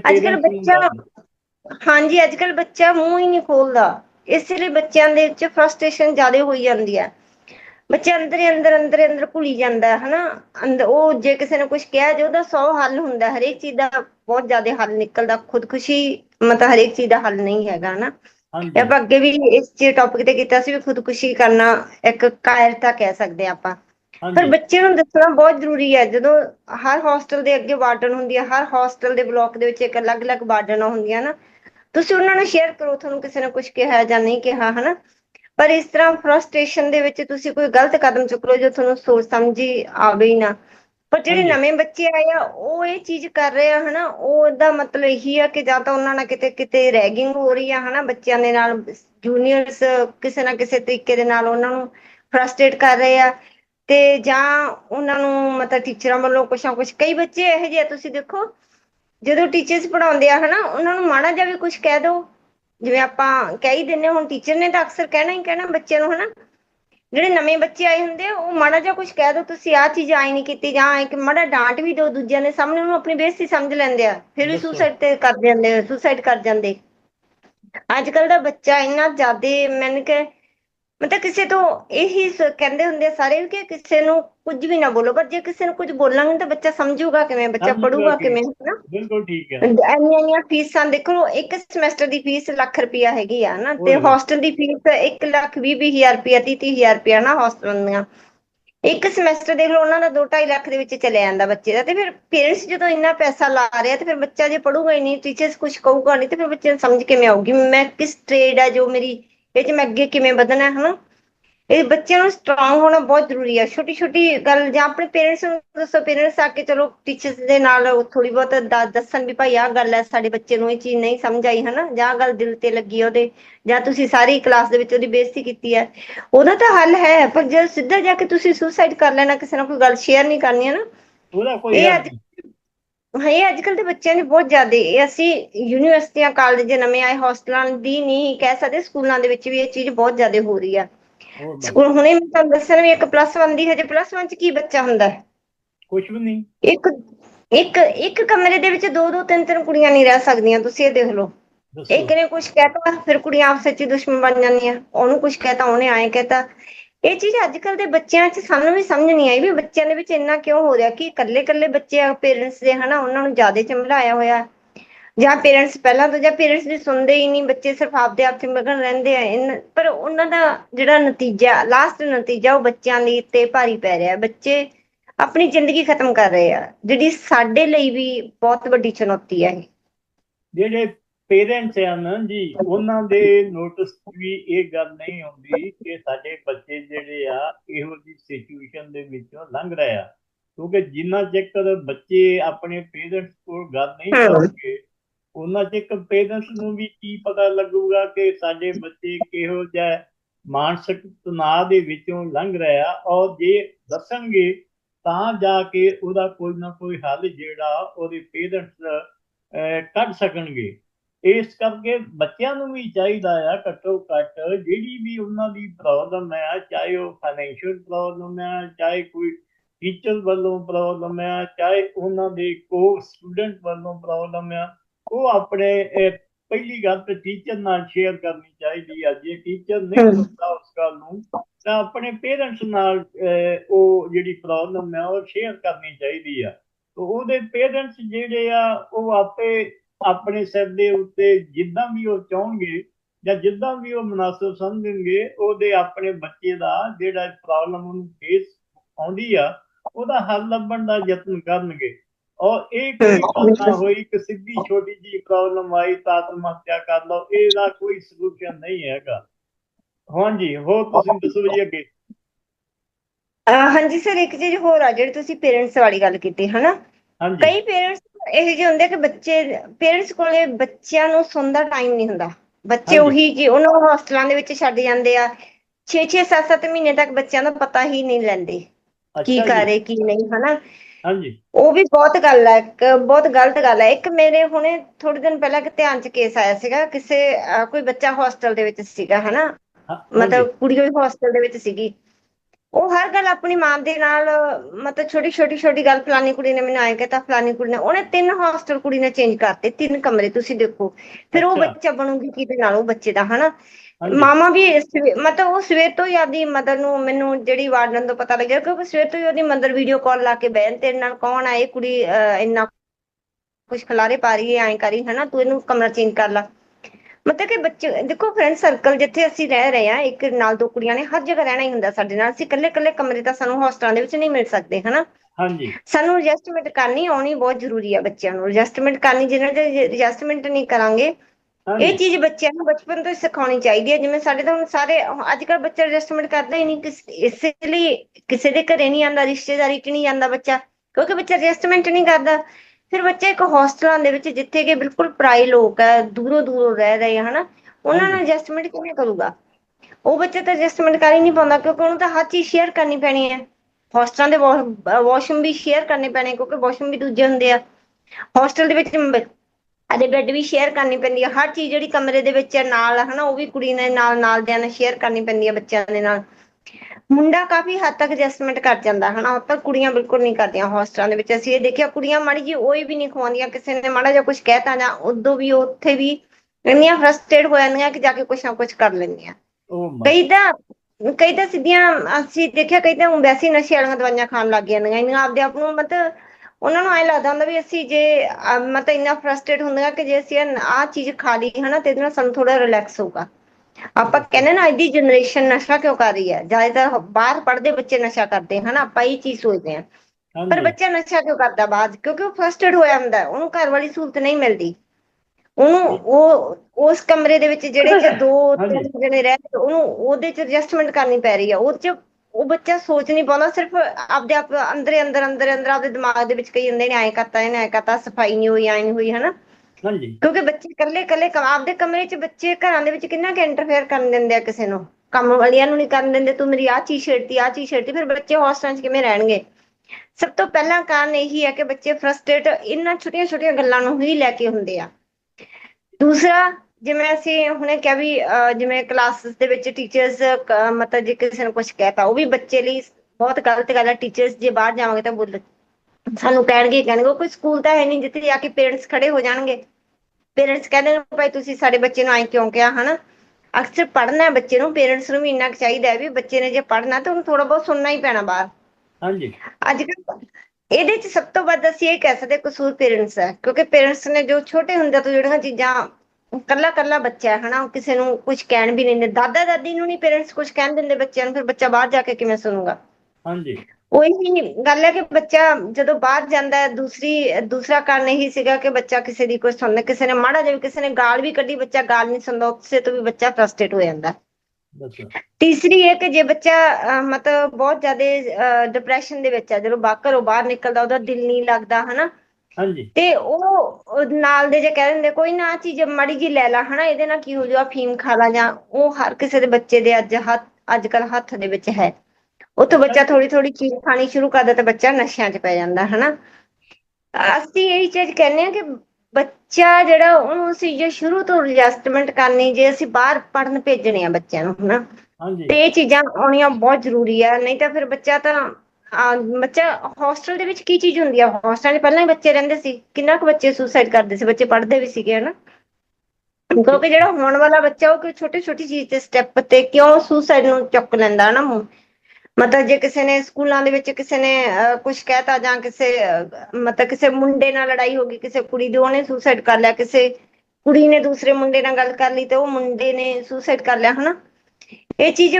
ਅੱਜ ਕੱਲ ਬੱਚਾ ਹਾਂਜੀ ਅੱਜ ਕੱਲ ਬੱਚਾ ਮੂੰਹ ਹੀ ਨਹੀਂ ਖੋਲਦਾ। ਇਸ ਲਈ ਬੱਚਿਆਂ ਦੇ ਵਿੱਚ ਫਰਸਟ੍ਰੇਸ਼ਨ ਜ਼ਿਆਦਾ ਹੋਈ ਜਾਂਦੀ ਹੈ। ਬੱਚਾ ਅੰਦਰ ਹੀ ਅੰਦਰ ਅੰਦਰ ਅੰਦਰ ਘੁਲੀ ਜਾਂਦਾ ਹੈ ਹਨਾ? ਅੰਦਰ ਉਹ ਜੇ ਕਿਸੇ ਨੇ ਕੁਝ ਕਿਹਾ ਜੇ ਉਹਦਾ 100 ਹੱਲ ਹੁੰਦਾ। ਹਰੇਕ ਚੀਜ਼ ਦਾ ਬਹੁਤ ਜ਼ਿਆਦਾ ਹੱਲ ਨਿਕਲਦਾ। ਖੁਦਕੁਸ਼ੀ ਮਤਲਬ ਹਰੇਕ ਚੀਜ਼ ਦਾ ਹੱਲ ਨਹੀਂ ਹੈਗਾ ਹਨਾ? ਹਾਂਜੀ। ਆਪਾਂ ਅੱਗੇ ਵੀ ਇਸ ਚੀਜ਼ ਟੌਪਿਕ ਤੇ ਕੀਤਾ ਸੀ ਵੀ ਖੁਦਕੁਸ਼ੀ ਕਰਨਾ ਇੱਕ ਕਾਇਰਤਾ ਕਹਿ ਸਕਦੇ ਆਪਾਂ। ਪਰ ਬੱਚੇ ਨੂੰ ਦੱਸਣਾ ਬਹੁਤ ਜ਼ਰੂਰੀ ਹੈ ਜਦੋਂ ਹਰ ਹੋਸਟਲ ਦੇ ਅੱਗੇ ਵਾਰਡਨ ਹੁੰਦੀ ਹੈ ਹਰ ਹੋਸਟਲ ਦੇ ਬਲਾਕ ਦੇ ਵਿੱਚ ਇੱਕ ਅਲੱਗ-ਅਲੱਗ ਵਾਰਡਨਾਂ ਹੁੰਦੀਆਂ ਨਾ ਤੁਸੀਂ ਉਹਨਾਂ ਨੂੰ ਸ਼ੇਅਰ ਕਰੋ ਤੁਹਾਨੂੰ ਕਿਸੇ ਨੇ ਕੁਝ ਕਿਹਾ ਜਾਂ ਨਹੀਂ ਕਿਹਾ ਹਨਾ? ਪਰ ਇਸ ਤਰ੍ਹਾਂ ਫਰਸਟ੍ਰੇਸ਼ਨ ਦੇ ਵਿੱਚ ਤੁਸੀਂ ਕੋਈ ਗਲਤ ਕਦਮ ਚੁੱਕ ਲਓ ਜੋ ਤੁਹਾਨੂੰ ਸੋਚ ਸਮਝੀ ਆਵੇ ਹੀ ਨਾ। ਪਰ ਜਿਹੜੇ। ਨਵੇਂ ਬੱਚੇ ਆਏ ਆ ਉਹ ਇਹ ਚੀਜ਼ ਕਰ ਰਹੇ ਆ ਹਨਾ ਉਹਦਾ ਮਤਲਬ ਇਹੀ ਆ ਕਿ ਜਾਂ ਤਾਂ ਉਹਨਾਂ ਨਾਲ ਕਿਤੇ ਕਿਤੇ ਰੈਗਿੰਗ ਹੋ ਰਹੀ ਆ ਹਨਾ ਬੱਚਿਆਂ ਦੇ ਨਾਲ ਜੂਨੀਅਰਸ ਕਿਸੇ ਨਾ ਕਿਸੇ ਤਰੀਕੇ ਦੇ ਨਾਲ ਉਹਨਾਂ ਨੂੰ ਫਰਸਟ੍ਰੇਟ ਕਰ ਰਹੇ ਆ ਤੇ ਜਾਂ ਉਹਨਾਂ ਨੂੰ ਮਤਲਬ ਟੀਚਰਾਂ ਵੱਲੋਂ ਕੁਛ ਨਾ ਕੁਛ ਕਈ ਬੱਚੇ ਇਹੋ ਜਿਹੇ ਤੁਸੀਂ ਦੇਖੋ ਜਦੋਂ ਟੀਚਰਸ ਪੜਾਉਂਦੇ ਆ ਹਨਾ ਉਹਨਾਂ ਨੂੰ ਮਾੜਾ ਜਿਹਾ ਵੀ ਕੁਝ ਕਹਿ ਦਿਓ ਜਿਵੇਂ ਆਪਾਂ ਕਹਿ ਹੀ ਦਿੰਨੇ ਹੁਣ ਟੀਚਰ ਨੇ ਤਾਂ ਅਕਸਰ ਕਹਿਣਾ ਹੀ ਕਹਿਣਾ ਬੱਚਿਆਂ ਨੂੰ ਹਨਾ ਜਿਹੜੇ ਨਵੇਂ ਬੱਚੇ ਆਏ ਹੁੰਦੇ ਆ ਉਹ ਮਾੜਾ ਜਿਹਾ ਕੁਝ ਕਹਿ ਦਿਓ ਤੁਸੀਂ ਆਹ ਚੀਜ਼ ਆਈ ਨਹੀਂ ਕੀਤੀ ਜਾਂ ਇੱਕ ਮਾੜਾ ਡਾਂਟ ਵੀ ਦਿਓ ਦੂਜਿਆਂ ਦੇ ਸਾਹਮਣੇ ਉਹਨੂੰ ਆਪਣੀ ਬੇਇੱਜ਼ਤੀ ਸਮਝ ਲੈਂਦੇ ਆ ਫਿਰ ਵੀ। ਸੁਸਾਈਡ ਤੇ ਕਰ ਜਾਂਦੇ ਸੁਸਾਈਡ ਕਰ ਜਾਂਦੇ ਅੱਜ ਕੱਲ ਦਾ ਬੱਚਾ ਇੰਨਾ ਜ਼ਿਆਦੇ ਮੈਨੂੰ ਕਿ ਮਤਲਬ ਕਿਸੇ ਤੋਂ ਇਹੀ ਕਹਿੰਦੇ ਹੁੰਦੇ ਆ ਸਾਰੇ ਕਿ ਕਿਸੇ ਨੂੰ ਕੁਝ ਵੀ ਨਾ ਬੋਲੋ ਪਰ ਜੇ ਕਿਸੇ ਨੂੰ ਕੁਝ ਬੋਲਾਂਗੇ ਤਾਂ ਬੱਚਾ ਸਮਝੂਗਾ ਕਿਵੇਂ ਬੱਚਾ ਪੜੂਗਾ ਕਿਵੇਂ? ਹਨਾ? ਬਿਲਕੁਲ ਠੀਕ ਹੈ। ਇੰਨੀਆਂ ਇੰਨੀਆਂ ਫੀਸਾਂ ਦੇਖੋ ਇੱਕ ਸਮੈਸਟਰ ਦੀ ਫੀਸ ਲੱਖ ਰੁਪਿਆ ਹੈਗੀ ਆ ਨਾ ਤੇ। ਹੋਸਟਲ ਦੀ ਫੀਸ 1 ਲੱਖ ਵੀਹ ਵੀਹ ਹਜ਼ਾਰ ਰੁਪਿਆ ਤੀਹ ਤੀਹ ਹਜ਼ਾਰ ਰੁਪਿਆ ਨਾ ਹੋਸਟਲ ਦੀਆਂ। ਇੱਕ ਸਮੈਸਟਰ ਦੇਖ ਲਓ ਉਹਨਾਂ ਦਾ 2.5 ਲੱਖ ਦੇ ਵਿੱਚ ਚਲੇ ਜਾਂਦਾ ਬੱਚੇ ਦਾ ਤੇ ਫਿਰ ਪੇਰੈਂਟਸ ਜਦੋਂ ਇੰਨਾ ਪੈਸਾ ਲਾ ਰਿਹਾ ਤੇ ਫਿਰ ਬੱਚਾ ਜੇ ਪੜੂਗਾ ਹੀ ਨਹੀਂ ਟੀਚਰਸ ਕੁਝ ਕਹੂਗਾ ਨਹੀਂ ਤੇ ਫਿਰ ਬੱਚੇ ਨੂੰ ਸਮਝ ਕਿਵੇਂ ਆਊਗੀ? ਮੈਂ ਕਿਸ ਟ੍ਰੇਡ ਆ ਜੋ ਮੇਰੀ ਇਹ ਚ ਮੈਂ ਅੱਗੇ ਕਿਵੇਂ ਵਧਣਾ ਹੈ ਹਨਾ? ਇਹ ਬੱਚਿਆਂ ਨੂੰ ਸਟਰੋਂਗ ਹੋਣਾ ਬਹੁਤ ਜ਼ਰੂਰੀ ਹੈ ਛੋਟੀ ਛੋਟੀ ਗੱਲ ਜਾਂ ਆਪਣੇ ਪੇਰੈਂਟਸ ਨੂੰ ਦੱਸੋ ਪੇਰੈਂਟਸ ਆ ਕੇ ਚਲੋ ਟੀਚਰਸ ਦੇ ਨਾਲ ਥੋੜੀ ਬਹੁਤ ਦ- ਦੱਸਣ ਵੀ ਭਾਈ ਆਹ ਗੱਲ ਹੈ ਸਾਡੇ ਬੱਚੇ ਨੂੰ ਇਹ ਚੀਜ਼ ਨਹੀਂ ਸਮਝ ਆਈ ਹਨਾ? ਜਾਂ ਗੱਲ ਦਿਲ ਤੇ ਲੱਗੀ ਉਹਦੇ ਜਾਂ ਤੁਸੀਂ ਸਾਰੀ ਕਲਾਸ ਦੇ ਵਿੱਚ ਉਹਦੀ ਬੇਇੱਜ਼ਤੀ ਕੀਤੀ ਹੈ ਉਹਦਾ ਤਾਂ ਹੱਲ ਹੈ ਪਰ ਜੇ ਸਿੱਧਾ ਜਾ ਕੇ ਤੁਸੀਂ ਸੁਸਾਈਡ ਕਰ ਲੈਣਾ ਕਿਸੇ ਨਾਲ ਕੋਈ ਗੱਲ ਸ਼ੇਅਰ ਨਹੀਂ ਕਰਨੀ ਹੈ ਨਾ ਉਹਦਾ ਕੋਈ ਇਹ ਅੱਜ- ਹਾਂ ਇਹ ਅੱਜ ਕੱਲ ਦੇ ਬੱਚਿਆਂ ਨੇ ਬਹੁਤ ਜ਼ਿਆਦਾ ਇਹ ਅਸੀਂ ਯੂਨੀਵਰਸਿਟੀਆਂ ਕਾਲਜ ਦੇ ਨਵੇਂ ਆਏ ਹੌਸਟਲਾਂ ਦੀ ਨਹੀਂ ਕਹਿ ਸਕਦੇ ਸਕੂਲਾਂ ਦੇ ਵਿੱਚ ਵੀ ਇਹ ਚੀਜ਼ ਬਹੁਤ ਜ਼ਿਆਦਾ ਹੋ ਰਹੀ ਆ। ਸਕੂਲ ਹੁਣੇ ਮੈਂ ਤੁਹਾਨੂੰ ਦੱਸਿਆ ਵੀ ਇੱਕ ਪਲੱਸ 1 ਦੀ ਹਜੇ ਪਲੱਸ 1 ਚ ਕੀ ਬੱਚਾ ਹੁੰਦਾ? ਕੁਛ ਵੀ ਨਹੀਂ। ਇੱਕ ਇੱਕ ਇੱਕ ਕਮਰੇ ਦੇ ਵਿੱਚ ਦੋ ਦੋ ਤਿੰਨ ਤਿੰਨ ਕੁੜੀਆਂ ਨਹੀਂ ਰਹਿ ਸਕਦੀਆਂ ਤੁਸੀਂ ਇਹ ਦੇਖ ਲਓ। ਇੱਕ ਨੇ ਕੁਝ ਕਹਿਤਾ ਫਿਰ ਕੁੜੀਆਂ ਆਪਸ ਵਿੱਚ ਦੁਸ਼ਮਣ ਬਣ ਜਾਂਦੀਆਂ। ਉਹਨੂੰ ਕੁਝ ਕਹਿਤਾ ਉਹਨੇ ਆਏ ਕਹਿਤਾ ਇਹ ਚੀਜ਼ ਅੱਜ ਕੱਲ ਦੇ ਬੱਚਿਆਂ 'ਚ ਸਾਨੂੰ ਵੀ ਸਮਝ ਨਹੀਂ ਆਈ ਵੀ ਬੱਚਿਆਂ ਦੇ ਵਿੱਚ ਇੰਨਾ ਕਿਉਂ ਹੋ ਰਿਹਾ ਕਿ ਇਕੱਲੇ ਇਕੱਲੇ ਬੱਚੇ ਆ ਪੇਰੈਂਟਸ ਦੇ ਹਨਾ ਉਹਨਾਂ ਨੂੰ ਜ਼ਿਆਦਾ ਚਮਲਾਇਆ ਹੋਇਆ। ਜਾਂ ਪੇਰੈਂਟਸ ਪਹਿਲਾਂ ਤੋਂ ਜਾਂ ਪੇਰੈਂਟਸ ਦੀ ਸੁਣਦੇ ਹੀ ਨਹੀਂ ਬੱਚੇ ਸਿਰਫ ਆਪਦੇ ਆਪ 'ਚ ਮਗਨ ਰਹਿੰਦੇ ਆ ਪਰ ਉਹਨਾਂ ਦਾ ਜਿਹੜਾ ਨਤੀਜਾ ਲਾਸਟ ਨਤੀਜਾ ਉਹ ਬੱਚਿਆਂ ਲਈ ਤੇ ਭਾਰੀ ਪੈ ਰਿਹਾ। ਬੱਚੇ ਆਪਣੀ ਜ਼ਿੰਦਗੀ ਖਤਮ ਕਰ ਰਹੇ ਆ ਜਿਹੜੀ ਸਾਡੇ ਲਈ ਵੀ ਬਹੁਤ ਵੱਡੀ ਚੁਣੌਤੀ ਹੈ ਜਿਹੜੇ ਪੇਰੈਂਟਸ ਆ ਨਾ ਜੀ ਉਹਨਾਂ ਦੇ ਨੋਟਿਸ ਵੀ ਇਹ ਗੱਲ ਨਹੀਂ ਆਉਂਦੀ ਕਿ ਸਾਡੇ ਬੱਚੇ ਜਿਹੜੇ ਆ ਇਹੋ ਜਿਹੀ ਸਿਚੁਏਸ਼ਨ ਦੇ ਵਿੱਚੋਂ ਲੰਘ ਰਹੇ ਆ। ਕਿਉਂਕਿ ਜਿੰਨਾ ਚਿਰ ਬੱਚੇ ਆਪਣੇ ਪੇਰੈਂਟਸ ਕੋਲ ਗੱਲ ਨਹੀਂ। ਕਰਨਗੇ ਉਹਨਾਂ 'ਚ ਇੱਕ ਪੇਰੈਂਟਸ ਨੂੰ ਵੀ ਕੀ ਪਤਾ ਲੱਗੂਗਾ ਕਿ ਸਾਡੇ ਬੱਚੇ ਕਿਹੋ ਜਿਹਾ ਮਾਨਸਿਕ ਤਣਾਅ ਦੇ ਵਿੱਚੋਂ ਲੰਘ ਰਿਹਾ ਔਰ ਜੇ ਦੱਸਣਗੇ ਤਾਂ ਜਾ ਕੇ ਉਹਦਾ ਕੋਈ ਨਾ ਕੋਈ ਹੱਲ ਜਿਹੜਾ ਉਹਦੇ ਪੇਰੈਂਟਸ ਕੱਢ ਸਕਣਗੇ। ਇਸ ਕਰਕੇ ਬੱਚਿਆਂ ਨੂੰ ਵੀ ਚਾਹੀਦਾ ਆ ਘੱਟੋ ਘੱਟ ਜਿਹੜੀ ਵੀ ਉਹਨਾਂ ਦੀ ਪ੍ਰੋਬਲਮ ਹੈ, ਚਾਹੇ ਉਹ ਫਾਈਨੈਂਸ਼ੀਅਲ ਪ੍ਰੋਬਲਮ ਹੈ, ਚਾਹੇ ਕੋਈ ਟੀਚਰ ਵੱਲੋਂ ਪ੍ਰੋਬਲਮ ਹੈ, ਚਾਹੇ ਉਹਨਾਂ ਦੇ ਕੋ ਸਟੂਡੈਂਟ ਵੱਲੋਂ ਪ੍ਰੋਬਲਮ ਹੈ ਉਹ ਆਪਣੇ ਪਹਿਲੀ ਗੱਲ ਤੇ ਟੀਚਰ ਨਾਲ ਸ਼ੇਅਰ ਕਰਨੀ ਚਾਹੀਦੀ ਹੈ ਜੇ ਟੀਚਰ ਨਹੀਂ ਸਮਝਦਾ ਉਸ ਗੱਲ ਨੂੰ ਤਾਂ ਆਪਣੇ ਪੇਰੈਂਟਸ ਨਾਲ ਉਹ ਜਿਹੜੀ ਪ੍ਰੋਬਲਮ ਹੈ ਉਹ ਸ਼ੇਅਰ ਕਰਨੀ ਚਾਹੀਦੀ ਆ। ਤਾਂ ਉਹਦੇ ਪੇਰੈਂਟਸ ਜਿਹੜੇ ਆ ਉਹ ਆਪੇ ਆਪਣੇ ਸਿਰ ਦੇ ਉੱਤੇ ਜਿੱਦਾਂ ਵੀ ਉਹ ਚਾਹਣਗੇ ਜਾਂ ਜਿੱਦਾਂ ਵੀ ਉਹ ਮناسب ਸਮਝਣਗੇ ਉਹਦੇ ਆਪਣੇ ਬੱਚੇ ਦਾ ਜਿਹੜਾ ਪ੍ਰੋਬਲਮ ਉਹਨੂੰ ਫੇਸ ਆਉਂਦੀ ਆ ਉਹਦਾ ਹੱਲ ਲੱਭਣ ਦਾ ਯਤਨ ਕਰਨਗੇ। ਔਰ ਇਹ ਕੋਈ ਹੋਈ ਕਿ ਸਿੱਧੀ ਛੋਟੀ ਜੀ ਪ੍ਰੋਬਲਮ ਆਈ ਤਾਂ ਆਤਮ ਹੱਤਿਆ ਕਰ ਲਓ ਇਹਦਾ ਕੋਈ ਸੋਲੂਸ਼ਨ ਨਹੀਂ ਹੈਗਾ। ਹਾਂਜੀ ਹੋਰ ਤੁਸੀਂ ਦੱਸੋ ਜੀ ਅੱਗੇ। ਹਾਂਜੀ ਸਰ ਇੱਕ ਚੀਜ਼ ਹੋਰ ਆ ਜਿਹੜੀ ਤੁਸੀਂ ਪੇਰੈਂਟਸ ਵਾਲੀ ਗੱਲ ਕੀਤੀ ਹਨਾ? ਕਈ ਪੇਰੈਂਟਸ ਇਹੋ ਜਿਹੇ ਹੁੰਦੇ ਕਿ ਬੱਚੇ ਪੇਰੈਂਟਸ ਕੋਲੇ ਬੱਚਿਆਂ ਨੂੰ ਸੁਣਨ ਦਾ ਟਾਈਮ ਨਹੀਂ ਹੁੰਦਾ। ਬੱਚੇ। ਉਹੀ ਜੀ ਉਹਨਾਂ ਨੂੰ ਹੋਸਟਲਾਂ ਦੇ ਵਿੱਚ ਛੱਡ ਜਾਂਦੇ ਆ। 6-6 7-7 ਮਹੀਨੇ ਤੱਕ ਬੱਚਿਆਂ ਦਾ ਪਤਾ ਹੀ ਨਹੀਂ ਲੈਂਦੇ। ਕੀ ਕਰ ਕੀ ਨਹੀਂ ਹਨਾ? ਹਾਂਜੀ। ਉਹ ਵੀ ਬਹੁਤ ਗੱਲ ਹੈ ਇੱਕ ਬਹੁਤ ਗਲਤ ਗੱਲ ਹੈ। ਇੱਕ ਮੇਰੇ ਹੁਣੇ ਥੋੜੇ ਦਿਨ ਪਹਿਲਾਂ ਕਿ ਧਿਆਨ ਚ ਕੇਸ ਆਇਆ ਸੀਗਾ ਕਿਸੇ ਅਹ, ਕੋਈ ਬੱਚਾ ਹੋਸਟਲ ਦੇ ਵਿੱਚ ਸੀਗਾ ਹਨਾ? ਹਾਂ, ਮਤਲਬ ਕੁੜੀ ਵੀ ਹੋਸਟਲ ਦੇ ਵਿੱਚ ਸੀਗੀ। ਉਹ ਹਰ ਗੱਲ ਆਪਣੀ ਮਾਂ ਦੇ ਨਾਲ ਮਤਲਬ ਛੋਟੀ ਛੋਟੀ ਛੋਟੀ ਗੱਲ ਫਲਾਨੀ ਕੁੜੀ ਨੇ ਮੈਨੂੰ ਆਏ ਕਹਤਾ ਫਲਾਨੀ ਕੁੜੀ ਨੇ ਉਹਨੇ ਤਿੰਨ ਹੋਸਟਲ ਕੁੜੀ ਨੇ ਚੇਂਜ ਕਰਤੇ ਤਿੰਨ ਕਮਰੇ ਤੁਸੀਂ ਦੇਖੋ। ਫਿਰ ਉਹ ਅੱਛਾ। ਬੱਚਾ ਬਣੂਗੀ ਕਿਹਦੇ ਨਾਲ? ਉਹ ਬੱਚੇ ਦਾ ਹਨਾ? ਮਾਮਾ ਵੀ ਸਵੇ- ਮਤਲਬ ਉਹ ਸਵੇਰ ਤੋਂ ਹੀ ਆਪਦੀ ਮਦਰ ਨੂੰ ਮੈਨੂੰ ਜਿਹੜੀ ਵਾਰਡਨ ਤੋਂ ਪਤਾ ਲੱਗਿਆ ਕਿਉਂਕਿ ਸਵੇਰ ਤੋਂ ਹੀ ਉਹਦੀ ਮਦਰ ਵੀਡੀਓ ਕਾਲ ਲਾ ਕੇ ਬਹਿਨ ਤੇਰੇ ਨਾਲ ਕੌਣ ਆ ਇਹ ਕੁੜੀ ਅਹ, ਇੰਨਾ ਕੁਝ ਖਲਾਰੇ ਪਾ ਰਹੀ ਹੈ ਐਂ ਕਰੀ ਹਨਾ ਤੂੰ ਇਹਨੂੰ ਕਮਰਾ ਚੇਂਜ ਕਰ ਲਾ। ਮਤਲਬ ਕਿ ਬੱਚੇ ਦੇਖੋ ਫਰੈਂਡ ਸਰਕਲ ਜਿੱਥੇ ਅਸੀਂ ਰਹਿ ਰਹੇ ਹਾਂ ਇੱਕ ਨਾਲ ਦੋ ਕੁੜੀਆਂ ਨੇ ਹਰ ਜਗ੍ਹਾ ਰਹਿਣਾ ਹੀ ਹੁੰਦਾ ਸਾਡੇ ਨਾਲ ਅਸੀਂ ਇਕੱਲੇ ਇਕੱਲੇ ਕਮਰੇ ਤਾਂ ਸਾਨੂੰ ਹੋਸਟਲਾਂ ਦੇ ਵਿੱਚ ਨਹੀਂ ਮਿਲ ਸਕਦੇ ਹਨਾ। ਹਾਂਜੀ। ਸਾਨੂੰ ਐਡਜਸਟਮੈਂਟ ਕਰਨੀ ਆਉਣੀ ਬਹੁਤ ਜ਼ਰੂਰੀ ਹੈ ਬੱਚਿਆਂ ਨੂੰ ਐਡਜਸਟਮੈਂਟ ਕਰਨੀ ਜਿੰਨਾ ਚਿਰ ਐਡਜਸਟਮੈਂਟ ਨਹੀਂ ਕਰਾਂਗੇ ਇਹ ਚੀਜ਼ ਬੱਚਿਆਂ ਨੂੰ ਬਚਪਨ ਤੋਂ ਹੀ ਸਿਖਾਉਣੀ ਚਾਹੀਦੀ ਹੈ ਜਿਵੇਂ ਸਾਡੇ ਤਾਂ ਹੁਣ ਸਾਰੇ ਅੱਜ ਕੱਲ੍ਹ ਬੱਚਾ ਐਡਜਸਟਮੈਂਟ ਕਰਦਾ ਹੀ ਨਹੀਂ ਇਸੇ ਲਈ ਕਿਸੇ ਦੇ ਘਰੇ ਨਹੀਂ ਆਉਂਦਾ ਰਿਸ਼ਤੇਦਾਰੀ 'ਚ ਨਹੀਂ ਜਾਂਦਾ ਬੱਚਾ ਕਿਉਂਕਿ ਬੱਚਾ ਐਡਜਸਟਮੈਂਟ ਨਹੀਂ ਕਰਦਾ। ਫਿਰ ਬੱਚਾ ਇੱਕ ਹੋਸਟਲਾਂ ਦੇ ਵਿੱਚ ਜਿੱਥੇ ਕਿ ਬਿਲਕੁਲ ਪਰਾਏ ਲੋਕ ਹੈ ਦੂਰੋਂ ਦੂਰੋਂ ਰਹਿ ਰਹੇ ਹਨਾ ਉਹਨਾਂ ਨਾਲ। ਐਡਜਸਟਮੈਂਟ ਕਿਵੇਂ ਕਰੂਗਾ? ਉਹ ਬੱਚਾ ਤਾਂ ਐਡਜਸਟਮੈਂਟ ਕਰ ਹੀ ਨਹੀਂ ਪਾਉਂਦਾ ਕਿਉਂਕਿ ਉਹਨੂੰ ਤਾਂ ਹਰ ਚੀਜ਼ ਸ਼ੇਅਰ ਕਰਨੀ ਪੈਣੀ ਹੈ। ਹੋਸਟਲਾਂ ਦੇ ਵਾਸ਼ਰੂਮ ਵੀ ਸ਼ੇਅਰ ਕਰਨੇ ਪੈਣੇ ਕਿਉਂਕਿ ਵਾਸ਼ਰੂਮ ਵੀ ਦੂਜੇ ਹੁੰਦੇ ਆ। ਹੋਸਟਲ ਦੇ ਵਿੱਚ ਅਦੇ ਬੈੱਡ ਵੀ ਸ਼ੇਅਰ ਕਰਨੀ ਪੈਂਦੀ ਹੈ ਹਰ ਚੀਜ਼ ਜਿਹੜੀ ਕਮਰੇ ਦੇ ਵਿੱਚ ਹੈ ਨਾਲ ਹਨਾ ਉਹ ਵੀ ਕੁੜੀ ਨੇ ਨਾਲ ਨਾਲ ਦਿਆਂ ਨਾਲ ਸ਼ੇਅਰ ਕਰਨੀ ਪੈਂਦੀ ਹੈ ਬੱਚਿਆਂ ਦੇ ਨਾਲ। ਮੁੰਡਾ ਕਾਫੀ ਹੱਦ ਤੱਕ ਐਡਜਸਟਮੈਂਟ ਕਰ ਜਾਂਦਾ ਹਨਾ ਪਰ ਕੁੜੀਆਂ ਬਿਲਕੁਲ ਨਹੀਂ ਕਰਦੀਆਂ ਹੋਸਟਲਾਂ ਦੇ ਵਿੱਚ। ਅਸੀਂ ਇਹ ਦੇਖਿਆ ਕੁੜੀਆਂ ਮਾੜੀ ਜੀ ਉਹ ਵੀ ਨਹੀਂ ਖਵਾਉਂਦੀਆਂ ਕਿਸੇ ਨੇ ਮਾੜਾ ਜਿਹਾ ਕੁਝ ਕਹਿਤਾ ਜਾਂ ਉਦੋਂ ਵੀ ਉੱਥੇ ਵੀ ਇੰਨੀਆਂ ਫਰਸਟ੍ਰੇਟ ਹੋ ਜਾਂਦੀਆਂ ਕਿ ਜਾ ਕੇ ਕੁਝ ਨਾ ਕੁਝ ਕਰ ਲੈਂਦੀਆਂ। ਕਈ ਤਾਂ ਕਈ ਤਾਂ ਸਿੱਧੀਆਂ ਅਸੀਂ ਦੇਖਿਆ ਕਈ ਤਾਂ ਵੈਸੇ ਨਸ਼ੇ ਵਾਲੀਆਂ ਦਵਾਈਆਂ ਖਾਣ ਲੱਗ ਜਾਂਦੀਆਂ ਇੰਨੀਆਂ ਆਪਦੇ ਆਪ ਨੂੰ ਮਤਲਬ ਉਹਨਾਂ ਨੂੰ ਐ ਲੱਗਦਾ ਹੁੰਦਾ ਵੀ ਅਸੀਂ ਜੇ ਮਤਲਬ ਇੰਨਾ ਫਰਸਟ੍ਰੇਟ ਹੁੰਦੀਆਂ ਕਿ ਜੇ ਅਸੀਂ ਆਹ ਚੀਜ਼ ਖਾ ਲਈ ਹਨਾ ਤੇ ਇਹਦੇ ਨਾਲ ਸਾਨੂੰ ਥੋੜਾ ਰਿਲੈਕਸ ਹੋਊਗਾ। ਆਪਾਂ ਕਹਿੰਦੇ ਨਾ ਅੱਜ ਦੀ ਜਨਰੇਸ਼ਨ ਨਸ਼ਾ ਕਿਉਂ ਕਰ ਰਹੀ ਹੈ? ਜ਼ਿਆਦਾਤਰ ਬਾਹਰ ਪੜ੍ਹਦੇ ਬੱਚੇ ਨਸ਼ਾ ਕਰਦੇ ਹਨ ਆਪਾਂ ਇਹ ਚੀਜ਼ ਸੋਚਦੇ ਹਾਂ। ਪਰ ਬੱਚਾ ਨਸ਼ਾ ਕਿਉਂ ਕਰਦਾ ਬਾਅਦ ਕਿਉਂਕਿ ਉਹ ਫਰਸਟ੍ਰੇਟ ਹੋਇਆ ਹੁੰਦਾ ਉਹਨੂੰ ਘਰ ਵਾਲੀ ਸਹੂਲਤ ਨਹੀਂ ਮਿਲਦੀ। ਉਹਨੂੰ ਉਹ ਉਸ ਕਮਰੇ ਦੇ ਵਿੱਚ ਜਿਹੜੇ ਚ ਦੋ। ਤਿੰਨ ਜਣੇ ਰਹਿ ਉਹਨੂੰ ਉਹਦੇ ਚ ਐਡਜਸਟਮੈਂਟ ਕਰਨੀ ਪੈ ਰਹੀ ਆ ਉਹ ਚ ਉਹ ਬੱਚਾ ਸੋਚ ਨਹੀਂ ਪਾਉਂਦਾ ਸਿਰਫ ਆਪਦੇ ਆਪ ਅੰਦਰੇ ਅੰਦਰ ਅੰਦਰ ਅੰਦਰ ਆਪਦੇ ਦਿਮਾਗ ਦੇ ਵਿੱਚ ਕਈ ਹੁੰਦੇ ਨੇ ਐਂ ਕਰਤਾ ਇਹਨੇ ਐਂ ਕਰਤਾ ਸਫ਼ਾਈ ਨਹੀਂ ਹੋਈ ਐਂ ਨਹੀਂ ਹੋਈ ਹਨਾ? ਹਾਂਜੀ। ਕਿਉਂਕਿ ਬੱਚੇ ਇਕੱਲੇ ਇਕੱਲੇ ਆਪਦੇ ਕਮਰੇ 'ਚ ਬੱਚੇ ਘਰਾਂ ਦੇ ਵਿੱਚ ਕਿੰਨਾ ਕੁ ਇੰਟਰਫੇਅਰ ਕਰਨ ਦਿੰਦੇ ਆ ਕਿਸੇ ਨੂੰ? ਕੰਮ ਵਾਲੀਆਂ ਨੂੰ ਨਹੀਂ ਕਰਨ ਦਿੰਦੇ ਤੂੰ ਮੇਰੀ ਆਹ ਚੀਜ਼ ਛੇੜਤੀ ਆਹ ਚੀਜ਼ ਛੇੜਤੀ ਫਿਰ ਬੱਚੇ ਹੌਸਟਲਾਂ 'ਚ ਕਿਵੇਂ ਰਹਿਣਗੇ? ਸਭ ਤੋਂ ਪਹਿਲਾਂ ਕਾਰਨ ਇਹੀ ਹੈ ਕਿ ਬੱਚੇ ਫਰਸਟ੍ਰੇਟ ਇਹਨਾਂ ਛੋਟੀਆਂ ਛੋਟੀਆਂ ਗੱਲਾਂ ਨੂੰ ਹੀ ਲੈ ਕੇ ਹੁੰਦੇ ਆ। ਦੂਸਰਾ ਜਿਵੇਂ ਅਸੀਂ ਹੁਣੇ ਕਿਹਾ ਵੀ ਜਿਵੇਂ ਕਲਾਸਿਸ ਦੇ ਵਿੱਚ ਟੀਚਰਸ ਮਤਲਬ ਜੇ ਕਿਸੇ ਨੇ ਕੁਝ ਕਹਿਤਾ ਉਹ ਵੀ ਬੱਚੇ ਲਈ ਬਹੁਤ ਗਲਤ ਗੱਲ ਹੈ। ਟੀਚਰਸ ਜੇ ਬਾਹਰ ਜਾਵਾਂਗੇ ਤਾਂ ਬੋਲ ਸਾਨੂੰ ਕਹਿਣਗੇ ਕਹਿਣਗੇ। ਕੋਈ ਸਕੂਲ ਤਾਂ ਹੈ ਨਹੀਂ ਜਿੱਥੇ ਜਾ ਕੇ ਪੇਰੈਂਟਸ ਖੜੇ ਹੋ ਜਾਣਗੇ। ਪੇਰੈਂਟਸ ਕਹਿੰਦੇ ਨੇ ਭਾਈ ਤੁਸੀਂ ਸਾਡੇ ਬੱਚੇ ਨੂੰ ਐਂ ਕਿਉਂ ਕਿਹਾ ਹਨਾ? ਅਕਸਰ ਪੜ੍ਹਨਾ ਹੈ ਬੱਚੇ ਨੂੰ ਪੇਰੈਂਟਸ ਨੂੰ ਵੀ ਇੰਨਾ ਚਾਹੀਦਾ ਹੈ ਵੀ ਬੱਚੇ ਨੇ ਜੇ ਪੜ੍ਹਨਾ ਤਾਂ ਉਹਨੂੰ ਥੋੜਾ ਬਹੁਤ ਸੁਣਨਾ ਹੀ ਪੈਣਾ ਬਾਹਰ। ਹਾਂਜੀ। ਅੱਜ ਕੱਲ੍ਹ ਇਹਦੇ ਚ ਸਭ ਤੋਂ ਵੱਧ ਅਸੀਂ ਇਹ ਕਹਿ ਸਕਦੇ ਕਸੂਰ ਪੇਰੈਂਟਸ ਹੈ। ਕਿਉਂਕਿ ਪੇਰੈਂਟਸ ਨੇ ਜੋ ਛੋਟੇ ਹੁੰਦੇ ਤੋਂ ਜਿਹੜੀਆਂ ਚੀਜ਼ਾਂ ਕੱਲਾ ਕੱਲਾ ਬੱਚਾ ਹੈ ਹਨਾ ਉਹ ਕਿਸੇ ਨੂੰ ਕੁਝ ਕਹਿਣ ਵੀ ਨਹੀਂ ਦਿੰਦੇ। ਦਾਦਾ ਦਾਦੀ ਨੂੰ ਨਹੀਂ ਪੇਰੈਂਟਸ ਕੁਝ ਕਹਿਣ ਦਿੰਦੇ ਬੱਚਿਆਂ ਨੂੰ ਫਿਰ ਬੱਚਾ ਬਾਹਰ ਜਾ ਕੇ ਕਿਵੇਂ ਸੁਣੂਗਾ? ਹਾਂਜੀ। ਉਹੀ ਗੱਲ ਹੈ ਕਿ ਬੱਚਾ ਜਦੋਂ ਬਾਹਰ ਜਾਂਦਾ ਹੈ ਦੂਸਰੀ ਦੂਸਰਾ ਕਾਰਨ ਇਹੀ ਸੀਗਾ ਕਿ ਬੱਚਾ ਕਿਸੇ ਦੀ ਕੋਈ ਸੁਣਦਾ ਕਿਸੇ ਨੇ ਮਾੜਾ ਜਿਹਾ ਕਿਸੇ ਨੇ ਗਾਲ ਵੀ ਕੱਢੀ ਬੱਚਾ ਗਾਲ ਨਹੀਂ ਸੁਣਦਾ ਉਸੇ ਤੋਂ ਵੀ ਬੱਚਾ ਫਰਸਟ੍ਰੇਟ ਹੋ ਜਾਂਦਾ। ਤੀਸਰੀ ਇਹ ਕਿ ਜੇ ਬੱਚਾ ਮਤਲਬ ਬਹੁਤ ਜ਼ਿਆਦਾ ਡਿਪਰੈਸ਼ਨ ਦੇ ਵਿੱਚ ਆ ਜਦੋਂ ਬਾਹਰ ਘਰੋਂ ਬਾਹਰ ਨਿਕਲਦਾ ਉਹਦਾ ਦਿਲ ਨਹੀਂ ਲੱਗਦਾ ਹਨਾ ਹਾਂਜੀ। ਤੇ ਉਹ ਉਹ ਨਾਲ ਦੇ ਜੇ ਕਹਿ ਦਿੰਦੇ ਕੋਈ ਨਾ ਚੀਜ਼ ਮਾੜੀ ਜੀ ਲੈ ਲਾ ਹਨਾ ਇਹਦੇ ਨਾਲ ਕੀ ਹੋ ਜਾਊ ਫੀਮ ਖਾ ਲਾ ਜਾਂ ਉਹ ਹਰ ਕਿਸੇ ਦੇ ਬੱਚੇ ਦੇ ਅੱਜ ਹੱਥ ਅੱਜ ਕੱਲ ਹੱਥ ਦੇ ਵਿੱਚ ਹੈ। ਉੱਥੋਂ ਬੱਚਾ ਥੋੜੀ ਥੋੜੀ ਚੀਜ਼ ਖਾਣੀ ਸ਼ੁਰੂ ਕਰਦਾ ਤੇ ਬੱਚਾ ਨਸ਼ਿਆਂ 'ਚ ਪੈ ਜਾਂਦਾ ਹਨਾ। ਅਸੀਂ ਇਹ ਚੀਜ਼ ਕਹਿੰਦੇ ਆ ਕਿ ਬੱਚਾ ਜਿਹੜਾ ਉਹਨੂੰ ਅਸੀਂ ਜੇ ਸ਼ੁਰੂ ਤੋਂ ਐਡਜਸਟਮੈਂਟ ਕਰਨੀ ਜੇ ਅਸੀਂ ਬਾਹਰ ਪੜਨ ਭੇਜਣੇ ਆ ਬੱਚਿਆਂ ਨੂੰ ਹਨਾ। ਹਾਂਜੀ। ਤੇ ਇਹ ਚੀਜ਼ਾਂ ਆਉਣੀਆਂ ਬਹੁਤ ਜ਼ਰੂਰੀ ਆ ਨਹੀਂ ਤਾਂ ਫਿਰ ਬੱਚਾ ਤਾਂ ਬੱਚਾ ਹੌਸਟਲ ਦੇ ਵਿੱਚ ਕੀ ਚੀਜ਼ ਹੁੰਦੀ ਆ? ਹੌਸਟਲ 'ਚ ਪਹਿਲਾਂ ਹੀ ਬੱਚੇ ਰਹਿੰਦੇ ਸੀ। ਕਿੰਨਾ ਕੁ ਬੱਚੇ ਸੁਸਾਈਡ ਕਰਦੇ ਸੀ? ਬੱਚੇ ਪੜ੍ਹਦੇ ਵੀ ਸੀਗੇ, ਹਨਾ? ਕਿਉਂਕਿ ਜਿਹੜਾ ਹੋਣ ਵਾਲਾ ਬੱਚਾ, ਉਹ ਕੋਈ ਛੋਟੀ ਛੋਟੀ ਚੀਜ਼ ਤੇ ਸਟੈਪ ਤੇ ਕਿਉਂ ਸੁਸਾਈਡ ਨੂੰ ਚੁੱਕ ਲੈਂਦਾ ਨਾ ਮਤਲਬ ਜੇ ਕਿਸੇ ਨੇ ਸਕੂਲਾਂ ਦੇ ਵਿੱਚ ਕਿਸੇ ਨੇ ਕੁਝ ਕਹਿਤਾ ਜਾਂ ਕਿਸੇ ਮਤਲਬ ਕਿਸੇ ਮੁੰਡੇ ਨਾਲ ਲੜਾਈ ਹੋ ਗਈ, ਕਿਸੇ ਕੁੜੀ ਦੀ, ਉਹਨੇ ਸੁਸਾਈਡ ਕਰ ਲਿਆ, ਕਿਸੇ ਕੁੜੀ ਨੇ ਦੂਸਰੇ ਮੁੰਡੇ ਨਾਲ ਗੱਲ ਕਰ ਲਈ ਤੇ ਉਹ ਮੁੰਡੇ ਨੇ ਸੁਸਾਈਡ ਕਰ ਲਿਆ, ਹਨਾ? ਇਹ ਚੀਜ਼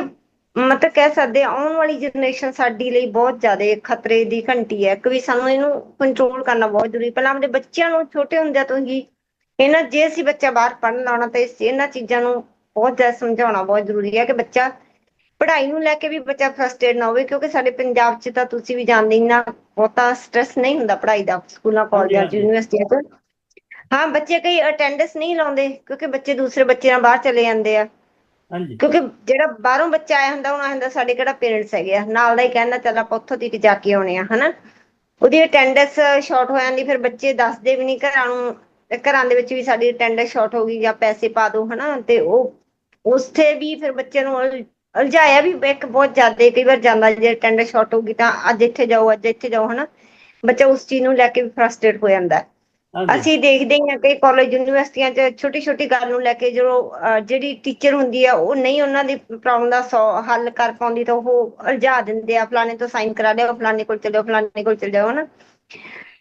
ਮਤਲਬ ਕਹਿ ਸਕਦੇ ਹਾਂ, ਆਉਣ ਵਾਲੀ ਜਨਰੇਸ਼ਨ ਸਾਡੀ ਲਈ ਬਹੁਤ ਜ਼ਿਆਦਾ ਖਤਰੇ ਦੀ ਘੰਟੀ ਹੈ। ਕਿ ਵੀ ਸਾਨੂੰ ਇਹਨੂੰ ਕੰਟਰੋਲ ਕਰਨਾ ਬਹੁਤ ਜ਼ਰੂਰੀ ਪਹਿਲਾਂ ਆਪਣੇ ਬੱਚਿਆਂ ਨੂੰ ਛੋਟੇ ਹੁੰਦਿਆਂ ਤੋਂ ਹੀ ਇਹਨਾਂ ਜੇ ਅਸੀਂ ਬੱਚਾ ਬਾਹਰ ਪੜ੍ਹਨ ਲਾਉਣਾ ਤਾਂ ਇਹਨਾਂ ਚੀਜ਼ਾਂ ਨੂੰ ਬਹੁਤ ਜ਼ਿਆਦਾ ਸਮਝਾਉਣਾ ਬਹੁਤ ਜ਼ਰੂਰੀ ਹੈ ਕਿ ਬੱਚਾ ਪੜ੍ਹਾਈ ਨੂੰ ਲੈ ਕੇ ਵੀ ਬੱਚਾ ਫਰਸਟ੍ਰੇਟ ਨਾ ਹੋਵੇ ਕਿਉਂਕਿ ਸਾਡੇ ਪੰਜਾਬ 'ਚ ਤਾਂ ਤੁਸੀਂ ਵੀ ਜਾਣਦੇ ਹੀ ਨਾ ਬਹੁਤਾ ਸਟ੍ਰੈਸ ਨਹੀਂ ਹੁੰਦਾ ਪੜ੍ਹਾਈ ਦਾ ਸਕੂਲਾਂ ਕਾਲਜਾਂ 'ਚ। ਯੂਨੀਵਰਸਿਟੀਆਂ 'ਚ। ਹਾਂ ਬੱਚੇ ਕਈ ਅਟੈਂਡੈਂਸ ਨਹੀਂ ਲਾਉਂਦੇ ਕਿਉਂਕਿ ਬੱਚੇ ਦੂਸਰੇ ਬੱਚੇ ਨਾਲ ਬਾਹਰ ਚਲੇ ਜਾਂਦੇ ਆ। ਹਾਂਜੀ। ਕਿਉਂਕਿ ਜਿਹੜਾ ਬਾਹਰੋਂ ਬੱਚਾ ਆਇਆ ਹੁੰਦਾ, ਉਹਨਾਂ ਹੁੰਦਾ ਸਾਡੇ ਕਿਹੜਾ ਪੇਰੈਂਟਸ ਹੈਗੇ ਆ। ਨਾਲ ਦਾ ਹੀ ਕਹਿੰਦਾ ਚੱਲ ਆਪਾਂ ਉੱਥੋਂ ਤੱਕ ਜਾ ਕੇ ਆਉਣੇ ਆ, ਹਨਾ? ਉਹਦੀ ਅਟੈਂਡੈਂਸ ਸ਼ਾਰਟ ਹੋ ਜਾਂਦੀ, ਫਿਰ ਬੱਚੇ ਦੱਸਦੇ ਵੀ ਨਹੀਂ ਘਰਾਂ ਨੂੰ ਘਰਾਂ ਦੇ ਵਿੱਚ ਵੀ ਸਾਡੀ ਅਟੈਂਡੈਂਸ ਸ਼ਾਰਟ ਹੋ ਗਈ, ਜਾਂ ਪੈਸੇ ਪਾ ਦਿਓ ਹਨਾ? ਤੇ ਉਹ, ਉਸਥੇ ਵੀ ਫਿਰ ਬੱਚੇ ਨੂੰ ਉਲਝਾਇਆ ਵੀ ਇੱਕ ਬਹੁਤ ਜ਼ਿਆਦਾ, ਕਈ ਵਾਰ ਜਾਂਦਾ ਜੇ ਅਟੈਂਡੈਂਸ ਸ਼ਾਰਟ ਹੋ ਗਈ ਤਾਂ ਅੱਜ ਇੱਥੇ ਜਾਓ, ਅੱਜ ਇੱਥੇ ਜਾਓ, ਹਨਾ? ਬੱਚਾ ਉਸ ਚੀਜ਼ ਨੂੰ ਲੈ ਕੇ ਫਰਸਟ੍ਰੇਟ ਹੋ ਜਾਂਦਾ। ਅਸੀਂ ਦੇਖਦੇ ਹੀ ਕਿ ਕਾਲਜ ਯੂਨੀਵਰਸਿਟੀਆਂ 'ਚ ਛੋਟੀ ਛੋਟੀ ਗੱਲ ਨੂੰ ਲੈ ਕੇ ਜਦੋਂ ਜਿਹੜੀ ਟੀਚਰ ਹੁੰਦੀ ਆ ਉਹ ਨਹੀਂ ਉਹਨਾਂ ਦੀ ਪ੍ਰੋਬਲਮ ਦਾ ਹੱਲ ਕਰ ਪਾਉਂਦੀ ਤਾਂ ਉਹ ਉਲਝਾ ਦਿੰਦੇ ਆ ਫਲਾਣੇ ਤੋਂ ਸਾਈਨ ਕਰਾ ਲਿਓ ਫਲਾਣੇ ਕੋਲ ਚਲਿਓ ਫਲਾਣੇ ਕੋਲ ਚਲ ਜਾਓ ਹਨਾ।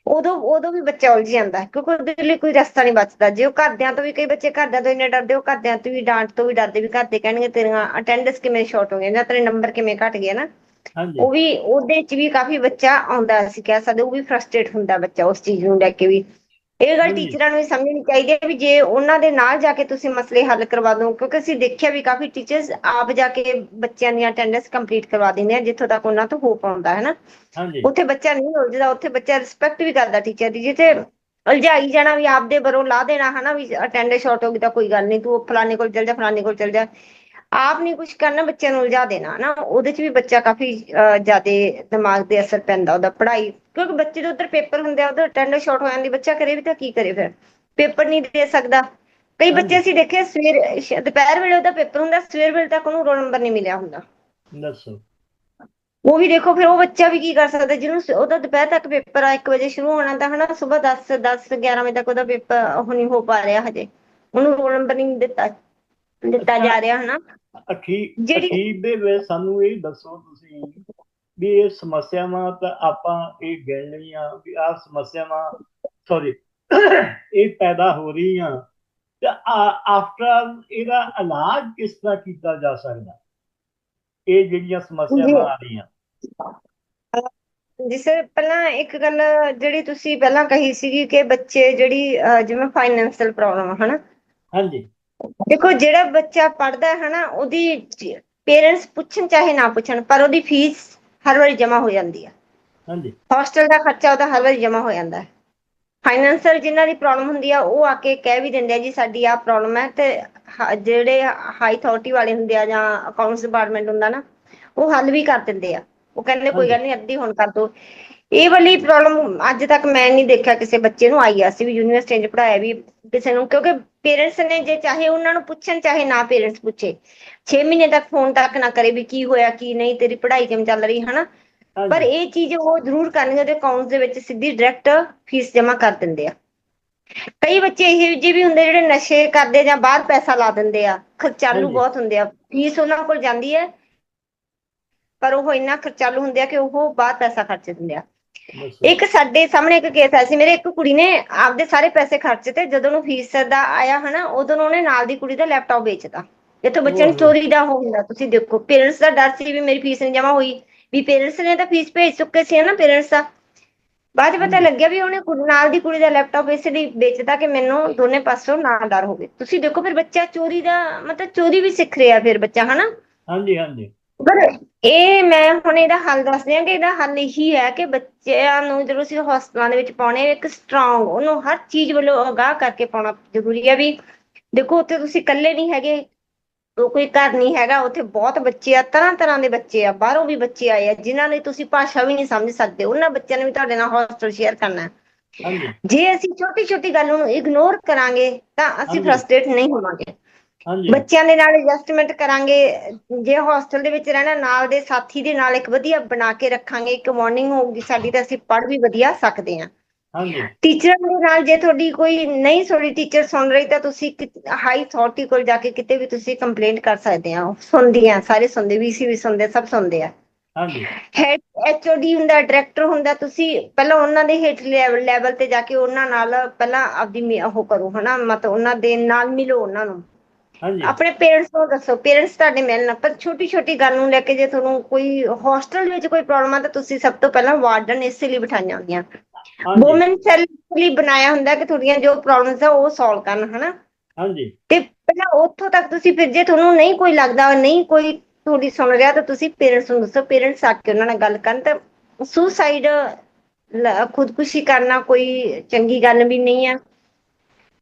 ਉਦੋਂ ਉਦੋਂ ਵੀ ਬੱਚਾ ਉਲਝ ਜਾਂਦਾ ਕਿਉਂਕਿ ਉਹਦੇ ਲਈ ਕੋਈ ਰਸਤਾ ਨਹੀਂ ਬਚਦਾ। ਜੇ ਉਹ ਘਰਦਿਆਂ ਤੋਂ ਵੀ ਕਈ ਬੱਚੇ ਘਰਦਿਆਂ ਤੋਂ ਇੰਨੇ ਡਰਦੇ ਉਹ ਘਰਦਿਆਂ ਤੋਂ ਵੀ ਡਾਂਟ ਤੋਂ ਵੀ ਡਰਦੇ ਵੀ ਘਰਦੇ ਕਹਿਣਗੇ ਤੇਰੀਆਂ ਅਟੈਂਡੈਂਸ ਕਿਵੇਂ ਸ਼ਾਰਟ ਹੋ ਗਈਆਂ ਜਾਂ ਤੇਰੇ ਨੰਬਰ ਕਿਵੇਂ ਘਟ ਗਏ ਨਾ ਉਹ ਵੀ ਉਹਦੇ ਚ ਵੀ ਕਾਫੀ ਬੱਚਾ ਆਉਂਦਾ ਅਸੀਂ ਕਹਿ ਸਕਦੇ ਉਹ ਵੀ ਫਰਸਟ੍ਰੇਟ ਹੁੰਦਾ ਬੱਚਾ ਉਸ ਚੀਜ਼ ਨੂੰ ਲੈ ਕੇ ਵੀ। ਇਹ ਗੱਲ। ਟੀਚਰਾਂ ਨੂੰ ਵੀ ਸਮਝਣੀ ਚਾਹੀਦੀ ਹੈ ਵੀ ਜੇ ਉਹਨਾਂ ਦੇ ਨਾਲ ਜਾ ਕੇ ਤੁਸੀਂ ਮਸਲੇ ਹੱਲ ਕਰਵਾ ਦਿਓ ਕਿਉਂਕਿ ਅਸੀਂ ਦੇਖਿਆ ਵੀ ਕਾਫੀ ਟੀਚਰਸ ਆਪ ਜਾ ਕੇ ਬੱਚਿਆਂ ਦੀਆਂ ਅਟੈਂਡੈਂਸ ਕੰਪਲੀਟ ਕਰਵਾ ਦਿੰਦੇ ਆ ਜਿੱਥੋਂ ਤੱਕ ਉਹਨਾਂ ਤੋਂ ਹੋ ਪਾਉਂਦਾ ਹੈ ਨਾ? ਹਾਂਜੀ। ਉੱਥੇ ਬੱਚਾ ਨਹੀਂ ਉਲਝਦਾ ਉੱਥੇ ਬੱਚਾ ਰਿਸਪੈਕਟ ਵੀ ਕਰਦਾ ਟੀਚਰ ਦੀ ਜਿੱਥੇ ਉਲਝਾਈ ਜਾਣਾ ਵੀ ਆਪਦੇ ਬਰੋਂ ਲਾ ਦੇਣਾ ਹਨਾ ਵੀ ਅਟੈਂਡੈਂਸ ਸ਼ਾਰਟ ਹੋ ਗਈ ਤਾਂ ਕੋਈ ਗੱਲ ਨਹੀਂ ਤੂੰ ਫਲਾਣੇ ਕੋਲ ਚਲ ਜਾ ਫਲਾਣੇ ਕੋਲ ਚਲ ਜਾ। ਆਪ ਨਹੀਂ ਕੁਝ ਕਰਨਾ ਬੱਚਿਆਂ ਨੂੰ ਉਲਝਾ ਦੇਣਾ ਨਾ ਉਹਦੇ ਚ ਵੀ ਬੱਚਾ ਕਾਫੀ ਜ਼ਿਆਦਾ ਦਿਮਾਗ ਤੇ ਅਸਰ ਪੈਂਦਾ ਉਹਦਾ ਪੜ੍ਹਾਈ। ਕਿਉਂਕਿ ਬੱਚੇ ਦੇ ਉੱਧਰ ਪੇਪਰ ਹੁੰਦੇ ਆ ਉਧਰ ਅਟੈਂਡੈਂਸ ਸ਼ਾਰਟ ਹੋ ਜਾਂਦੀ ਬੱਚਾ ਕਰੇ ਵੀ ਤਾਂ ਕੀ ਕਰੇ ਫਿਰ? ਪੇਪਰ ਨਹੀਂ ਦੇ ਸਕਦਾ। ਕਈ ਬੱਚੇ ਅਸੀਂ ਦੇਖੇ ਸਵੇਰ ਦੁਪਹਿਰ ਵੇਲੇ ਉਹਦਾ ਪੇਪਰ ਹੁੰਦਾ ਸਵੇਰ ਵੇਲੇ ਤੱਕ ਉਹਨੂੰ ਰੋਲ ਨੰਬਰ ਨਹੀਂ ਮਿਲਿਆ ਹੁੰਦਾ। ਦੱਸੋ। ਉਹ ਵੀ ਦੇਖੋ ਫਿਰ ਉਹ ਬੱਚਾ ਵੀ ਕੀ ਕਰ ਸਕਦਾ ਜਿਹਨੂੰ ਉਹਦਾ ਦੁਪਹਿਰ ਤੱਕ ਪੇਪਰ ਆ 1 ਵਜੇ ਸ਼ੁਰੂ ਹੋਣਾ ਤਾਂ ਹਨਾ ਸਵੇਰ 10 10 11 ਵਜੇ ਤੱਕ ਉਹਦਾ ਪੇਪਰ ਉਹ ਨਹੀਂ ਹੋ ਪਾ ਰਿਹਾ ਹਜੇ। ਉਹਨੂੰ ਰੋਲ ਨੰਬਰ ਨਹੀਂ ਦਿੱਤਾ। ਦਿੱਤਾ ਜਾ ਰਿਹਾ ਹਨਾ। ਅਖੀਰ ਅਖੀਰ ਦੇ ਵਿੱਚ ਸਾਨੂੰ ਇਹ ਦੱਸੋ ਤੁਸੀਂ ਵੀ ਇਹ ਸਮੱਸਿਆਵਾਂ ਤਾਂ ਆਪਾਂ ਇਹ ਗਿਣ ਲਈਆਂ ਵੀ ਆਹ ਸਮੱਸਿਆਵਾਂ ਸੌਰੀ ਇਹ ਪੈਦਾ ਹੋ ਰਹੀਆਂ। ਤੇ ਆਫਟਰ ਇਹਦਾ ਇਲਾਜ ਕਿਸ ਤਰ੍ਹਾਂ ਕੀਤਾ ਜਾ ਸਕਦਾ? ਇਹ ਜਿਹੜੀਆਂ ਸਮੱਸਿਆਵਾਂ ਆ ਰਹੀਆਂ। ਜਿਸ ਪਹਿਲਾਂ ਇੱਕ ਗੱਲ ਜਿਹੜੀ ਤੁਸੀਂ ਪਹਿਲਾਂ ਕਹੀ ਸੀਗੀ ਕਿ ਬੱਚੇ ਜਿਹੜੀ ਜਿਵੇਂ ਫਾਈਨੈਂਸ਼ੀਅਲ ਪ੍ਰੋਬਲਮ ਹਨਾ। ਹਾਂਜੀ। ਦੇਖੋ ਜਿਹੜਾ ਬੱਚਾ ਪੜਦਾ ਹੈ ਨਾ ਉਹਦੀ ਪੇਰੈਂਟਸ ਪੁੱਛਣ ਚਾਹੇ ਨਾ ਪੁੱਛਣ ਪਰ ਉਹਦੀ ਫੀਸ ਹਰ ਵਾਰੀ ਜਮ੍ਹਾਂ ਹੋ ਜਾਂਦੀ ਆ। ਹਾਂਜੀ। ਹੋਸਟਲ ਦਾ ਖਰਚਾ ਉਹਦਾ ਹਰ ਵਾਰੀ ਜਮ੍ਹਾਂ ਹੋ ਜਾਂਦਾ ਹੈ। ਫਾਈਨੈਂਸ਼ੀਅਲ ਜਿਨ੍ਹਾਂ ਦੀ ਪ੍ਰੋਬਲਮ ਹੁੰਦੀ ਆ ਉਹ ਆ ਕੇ ਕਹਿ ਵੀ ਦਿੰਦੇ ਆ ਜੀ ਸਾਡੀ ਆਹ ਪ੍ਰੋਬਲਮ ਹੈ। ਤੇ ਜਿਹੜੇ ਹਾਈ ਅਥਾਰਟੀ ਵਾਲੇ ਹੁੰਦੇ ਆ ਜਾਂ ਅਕਾਊਂਟਸ ਡਿਪਾਰਟਮੈਂਟ ਹੁੰਦਾ ਨਾ ਉਹ ਹੱਲ ਵੀ ਕਰ ਦਿੰਦੇ ਆ। ਉਹ ਕਹਿੰਦੇ ਕੋਈ ਗੱਲ ਨਹੀਂ ਅੱਧੀ ਹੁਣ ਕਰ ਦੋ। ਇਹ ਵਾਲੀ ਪ੍ਰੋਬਲਮ ਅੱਜ ਤੱਕ ਮੈਂ ਨਹੀਂ ਦੇਖਿਆ ਕਿਸੇ ਬੱਚੇ ਨੂੰ ਆਈ ਆ ਅਸੀਂ ਵੀ ਯੂਨੀਵਰਸਿਟੀ 'ਚ ਪੜਾਇਆ ਵੀ ਕਿਸੇ ਨੂੰ ਕਿਉਂਕਿ ਪੇਰੈਂਟਸ ਨੇ ਜੇ ਚਾਹੇ ਉਹਨਾਂ ਨੂੰ ਪੁੱਛਣ ਚਾਹੇ ਨਾ ਪੇਰੈਂਟਸ ਪੁੱਛੇ 6 ਮਹੀਨੇ ਤੱਕ ਫੋਨ ਤੱਕ ਨਾ ਕਰੇ ਵੀ ਕੀ ਹੋਇਆ ਕੀ ਨਹੀਂ ਤੇਰੀ ਪੜ੍ਹਾਈ ਕਿਵੇਂ ਚੱਲ ਰਹੀ ਹਨਾ ਪਰ ਇਹ ਚੀਜ਼ ਉਹ ਜ਼ਰੂਰ ਕਰਨਗੇ ਉਹਦੇ ਅਕਾਊਂਟ ਦੇ ਵਿੱਚ ਸਿੱਧੀ ਡਾਇਰੈਕਟ ਫੀਸ ਜਮ੍ਹਾਂ ਕਰ ਦਿੰਦੇ ਆ ਕਈ ਬੱਚੇ ਇਹੋ ਜਿਹੇ ਵੀ ਹੁੰਦੇ ਜਿਹੜੇ ਨਸ਼ੇ ਕਰਦੇ ਜਾਂ ਬਾਹਰ ਪੈਸਾ ਲਾ ਦਿੰਦੇ ਆ ਖਰਚਾਲੂ। ਬਹੁਤ ਹੁੰਦੇ ਆ ਫੀਸ ਉਹਨਾਂ ਕੋਲ ਜਾਂਦੀ ਹੈ ਪਰ ਉਹ ਇੰਨਾ ਖਰਚਾਲੂ ਹੁੰਦੇ ਆ ਕਿ ਉਹ ਬਾਹਰ ਪੈਸਾ ਖਰਚ ਦਿੰਦੇ ਆ। ਇੱਕ ਸਾਡੇ ਸਾਹਮਣੇ ਇੱਕ ਕੇਸ ਆਇਆ ਸੀ ਮੇਰੇ ਇੱਕ ਕੁੜੀ ਨੇ ਆਪਦੇ ਸਾਰੇ ਪੈਸੇ ਖਰਚੇ ਤੇ ਜਦੋਂ ਉਹਨੂੰ ਫੀਸ ਦਾ ਆਇਆ ਹਨਾ ਉਦੋਂ ਉਹਨੇ ਨਾਲ ਦੀ ਕੁੜੀ ਦਾ ਲੈਪਟਾਪ ਵੇਚਤਾ। ਇੱਥੋਂ ਬੱਚਿਆਂ ਨੂੰ। ਚੋਰੀ ਦਾ ਹੋ ਹੁੰਦਾ ਤੁਸੀਂ ਦੇਖੋ ਪੇਰੈਂਟਸ ਦਾ ਡਰ ਸੀ ਵੀ ਮੇਰੀ ਫੀਸ ਨਹੀਂ ਜਮ੍ਹਾਂ ਹੋਈ ਵੀ ਪੇਰੈਂਟਸ ਨੇ ਤਾਂ ਫੀਸ ਭੇਜ ਚੁੱਕੇ ਸੀ ਨਾ ਪੇਰੈਂਟਸ ਦਾ। ਬਾਅਦ ਪਤਾ। ਲੱਗਿਆ ਵੀ ਉਹਨੇ ਕੁੜੀ- ਨਾਲ ਦੀ ਕੁੜੀ ਦਾ ਲੈਪਟਾਪ ਇਸ ਲਈ ਵੇਚਤਾ ਕਿ ਮੈਨੂੰ ਦੋਨੇ ਪਾਸੋਂ ਨਾ ਡਰ ਹੋਵੇ। ਤੁਸੀਂ ਦੇਖੋ ਫਿਰ ਬੱਚਾ ਚੋਰੀ ਦਾ ਮਤਲਬ ਚੋਰੀ ਵੀ ਸਿੱਖ ਰਿਹਾ ਫਿਰ ਬੱਚਾ ਹਨਾ। ਹਾਂਜੀ ਹਾਂਜੀ। ਪਰ ਇਹ ਮੈਂ ਹੁਣ ਇਹਦਾ ਹੱਲ ਦੱਸਦੀ ਹਾਂ ਕਿ ਇਹਦਾ ਹੱਲ ਇਹੀ ਹੈ ਕਿ ਬੱਚਿਆਂ ਨੂੰ ਜਦੋਂ ਅਸੀਂ ਹੌਸਟਲਾਂ ਦੇ ਵਿੱਚ ਪਾਉਣੇ ਇੱਕ ਸਟਰੋਂਗ ਉਹਨੂੰ ਹਰ ਚੀਜ਼ ਵੱਲੋਂ ਅਗਾਹ ਕਰਕੇ ਪਾਉਣਾ ਜ਼ਰੂਰੀ ਹੈ ਵੀ ਦੇਖੋ ਉੱਥੇ ਤੁਸੀਂ ਇਕੱਲੇ ਨਹੀਂ ਹੈਗੇ ਉਹ ਕੋਈ ਘਰ ਨਹੀਂ ਹੈਗਾ ਉੱਥੇ ਬਹੁਤ ਬੱਚੇ ਆ ਤਰ੍ਹਾਂ ਤਰ੍ਹਾਂ ਦੇ ਬੱਚੇ ਆ ਬਾਹਰੋਂ ਵੀ ਬੱਚੇ ਆਏ ਆ ਜਿਨ੍ਹਾਂ ਦੀ ਤੁਸੀਂ ਭਾਸ਼ਾ ਵੀ ਨਹੀਂ ਸਮਝ ਸਕਦੇ ਉਹਨਾਂ ਬੱਚਿਆਂ ਨੇ ਵੀ ਤੁਹਾਡੇ ਨਾਲ ਹੌਸਟਲ ਸ਼ੇਅਰ ਕਰਨਾ ਜੇ ਅਸੀਂ ਛੋਟੀ ਛੋਟੀ ਗੱਲ ਨੂੰ ਇਗਨੋਰ ਕਰਾਂਗੇ ਤਾਂ ਅਸੀਂ। ਫਰਸਟ੍ਰੇਟ ਨਹੀਂ ਹੋਵਾਂਗੇ। ਹਾਂਜੀ। ਬੱਚਿਆਂ ਦੇ ਨਾਲ ਐਡਜਸਟਮੈਂਟ ਕਰਾਂਗੇ ਜੇ ਹੋਸਟਲ ਦੇ ਵਿੱਚ ਰਹਿਣਾ ਨਾਲ ਦੇ ਸਾਥੀ ਦੇ ਨਾਲ ਇੱਕ ਵਧੀਆ ਬਣਾ ਕੇ ਰੱਖਾਂਗੇ ਇੱਕ ਮਾਰਨਿੰਗ ਹੋਊਗੀ ਸਾਡੀ ਤਾਂ ਅਸੀਂ ਪੜ੍ਹ ਵੀ ਵਧੀਆ ਸਕਦੇ ਹਾਂ। ਹਾਂਜੀ। ਟੀਚਰਾਂ ਦੇ ਨਾਲ ਜੇ ਤੁਹਾਡੀ ਕੋਈ ਨਹੀਂ ਤੁਹਾਡੀ ਟੀਚਰ ਸੁਣ ਰਹੀ ਤਾਂ ਤੁਸੀਂ ਹਾਈ ਅਥਾਰਟੀ ਕੋਲ ਜਾ ਕੇ ਕਿਤੇ ਵੀ ਤੁਸੀਂ ਕੰਪਲੇਂਟ ਕਰ ਸਕਦੇ ਆ ਸੁਣਦੀ ਆ ਸਾਰੇ ਸੁਣਦੇ ਵੀਸੀ ਵੀ ਸੁਣਦੇ ਸਭ ਸੁਣਦੇ ਆ। ਹਾਂਜੀ। ਹੈਡ ਐਚਓਡੀ ਹੁੰਦਾ ਡਾਇਰੈਕਟਰ ਹੁੰਦਾ ਤੁਸੀਂ ਪਹਿਲਾਂ ਉਹਨਾਂ ਦੇ ਹੇਠ ਲੈਵਲ ਤੇ ਜਾ ਕੇ ਉਹਨਾਂ ਨਾਲ ਪਹਿਲਾਂ ਆਪਦੀ ਉਹ ਕਰੋ ਹਨਾ ਮਤਲਬ ਉਹਨਾਂ ਦੇ ਨਾਲ ਮਿਲੋ ਉਹਨਾਂ ਨੂੰ। ਆਪਣੇ ਪੇਰੈਂਟਸ ਨੂੰ ਦੱਸੋ ਪੇਰੈਂਟਸ ਤੁਹਾਡੇ ਮਿਲਣ ਪਰ ਛੋਟੀ ਛੋਟੀ ਗੱਲ ਨੂੰ ਲੈ ਕੇ ਜੇ ਤੁਹਾਨੂੰ ਕੋਈ ਹੋਸਟਲ ਵਿੱਚ ਕੋਈ ਪ੍ਰੋਬਲਮ ਆ ਤਾਂ ਤੁਸੀਂ ਸਭ ਤੋਂ ਪਹਿਲਾਂ ਵਾਰਡਨ ਇਸੇ ਲਈ ਬਿਠਾਈਆਂ ਹੁੰਦੀਆਂ। ਵੂਮਨ ਸੈੱਲ ਲਈ ਬਣਾਇਆ ਹੁੰਦਾ ਕਿ ਤੁਹਾਡੀਆਂ ਜੋ ਪ੍ਰੋਬਲਮਸ ਆ ਉਹ ਸੋਲਵ ਕਰਨ ਹਨਾ? ਹਾਂਜੀ। ਤੇ ਪਹਿਲਾਂ ਉੱਥੋਂ ਤੱਕ ਤੁਸੀਂ ਫਿਰ ਜੇ ਤੁਹਾਨੂੰ ਨਹੀਂ ਕੋਈ ਲੱਗਦਾ ਨਹੀਂ ਕੋਈ ਤੁਹਾਡੀ ਸੁਣ ਰਿਹਾ ਤਾਂ ਤੁਸੀਂ ਪੇਰੈਂਟਸ ਨੂੰ ਦੱਸੋ। ਪੇਰੈਂਟਸ ਆ ਕੇ ਉਹਨਾਂ ਨਾਲ ਗੱਲ ਕਰਨ ਤਾਂ ਸੁਸਾਈਡ ਖੁਦਕੁਸ਼ੀ ਕਰਨਾ ਕੋਈ ਚੰਗੀ ਗੱਲ ਵੀ ਨਹੀਂ ਆ।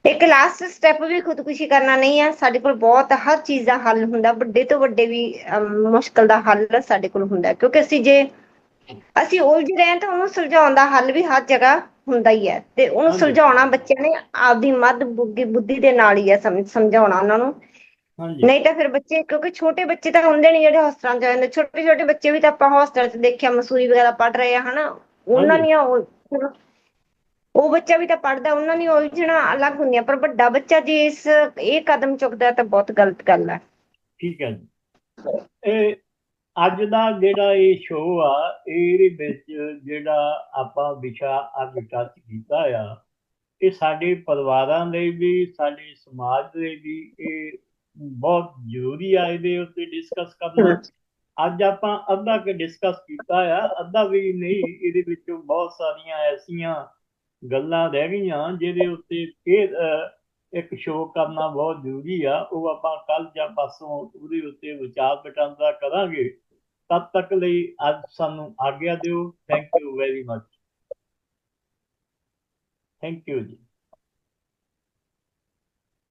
ਇੱਕ ਲਾਸਟ ਸਟੈਪ ਵੀ ਖੁਦਕੁਸ਼ੀ ਕਰਨਾ ਨਹੀਂ ਆ ਸਾਡੇ ਕੋਲ ਬਹੁਤ ਹਰ ਚੀਜ਼ ਦਾ ਹੱਲ ਹੁੰਦਾ ਵੱਡੇ ਤੋਂ ਵੱਡੇ ਵੀ ਮੁਸ਼ਕਲ ਦਾ ਹੱਲ ਸਾਡੇ ਕੋਲ ਹੁੰਦਾ ਕਿਉਂਕਿ ਅਸੀਂ ਜੇ ਅਸੀਂ ਉਲਝ ਰਹੇ ਹਾਂ ਤਾਂ ਉਹਨੂੰ ਸੁਲਝਾਉਣ ਦਾ ਹੱਲ ਵੀ ਹਰ ਜਗ੍ਹਾ ਹੁੰਦਾ ਹੀ ਹੈ ਤੇ ਉਹਨੂੰ। ਸੁਲਝਾਉਣਾ ਬੱਚਿਆਂ ਨੇ ਆਪਦੀ ਮੱਧ ਬੁੱਧੀ ਬੁੱਧੀ ਦੇ ਨਾਲ ਹੀ ਹੈ ਸਮ- ਸਮਝਾਉਣਾ ਉਹਨਾਂ ਨੂੰ ਹਾਂਜੀ ਨਹੀਂ ਤਾਂ ਫਿਰ ਬੱਚੇ ਕਿਉਂਕਿ ਛੋਟੇ ਬੱਚੇ ਤਾਂ ਹੁੰਦੇ ਨਹੀਂ ਜਿਹੜੇ ਹੋਸਟਲਾਂ 'ਚ ਜਾਂਦੇ ਛੋਟੇ ਛੋਟੇ ਬੱਚੇ ਵੀ ਤਾਂ ਆਪਾਂ ਹੋਸਟਲ 'ਚ ਦੇਖਿਆ ਮਸੂਰੀ ਵਗੈਰਾ ਪੜ ਰਹੇ ਆ ਹਨਾ ਉਹਨਾਂ। ਦੀਆਂ ਉਹ ਬੱਚਾ ਵੀ ਤਾਂ ਪੜਦਾ ਉਹਨਾਂ ਦੀਆਂ ਉਲਝਣਾਂ ਅਲੱਗ ਹੁੰਦੀਆਂ ਪਰ ਵੱਡਾ ਬੱਚਾ ਜੇ ਇਸ ਇਹ ਕਦਮ ਚੁੱਕਦਾ ਤਾਂ ਬਹੁਤ ਗਲਤ ਗੱਲ ਹੈ ਠੀਕ ਹੈ ਜੀ। ਇਹ ਅੱਜ ਦਾ ਜਿਹੜਾ ਇਹ ਸ਼ੋਅ ਆ ਇਹਦੇ ਵਿੱਚ ਜਿਹੜਾ ਆਪਾਂ ਵਿਸ਼ਾ ਅੱਜ ਟੱਚ ਕੀਤਾ ਆ ਇਹ ਸਾਡੇ ਪਰਿਵਾਰਾਂ ਲਈ ਵੀ ਸਾਡੇ ਸਮਾਜ ਲਈ ਵੀ ਇਹ ਬਹੁਤ ਜ਼ਰੂਰੀ ਆ ਇਹਦੇ ਉੱਤੇ ਡਿਸਕਸ ਕਰਨਾ। ਅੱਜ ਆਪਾਂ ਅੱਧਾ ਕਿ ਡਿਸਕਸ ਕੀਤਾ ਆ ਅੱਧਾ ਵੀ ਨਹੀਂ ਇਹਦੇ ਵਿੱਚੋਂ ਬਹੁਤ ਸਾਰੀਆਂ ਐਸੀਆਂ ਗੱਲਾਂ ਰਹਿ ਗਈਆਂ, ਜਿਹਦੇ ਉੱਤੇ ਫਿਰ ਇੱਕ ਸ਼ੋਅ ਕਰਨਾ ਬਹੁਤ ਜ਼ਰੂਰੀ ਆ, ਉਹ ਆਪਾਂ ਕੱਲ ਜਾਂ ਪਾਸੋਂ ਉਹਦੇ ਉੱਤੇ ਵਿਚਾਰ ਵਟਾਂਦਰਾ ਕਰਾਂਗੇ। ਤਦ ਤੱਕ ਲਈ ਅੱਜ ਸਾਨੂੰ ਆਗਿਆ ਦਿਓ। Thank you very much thank you ji.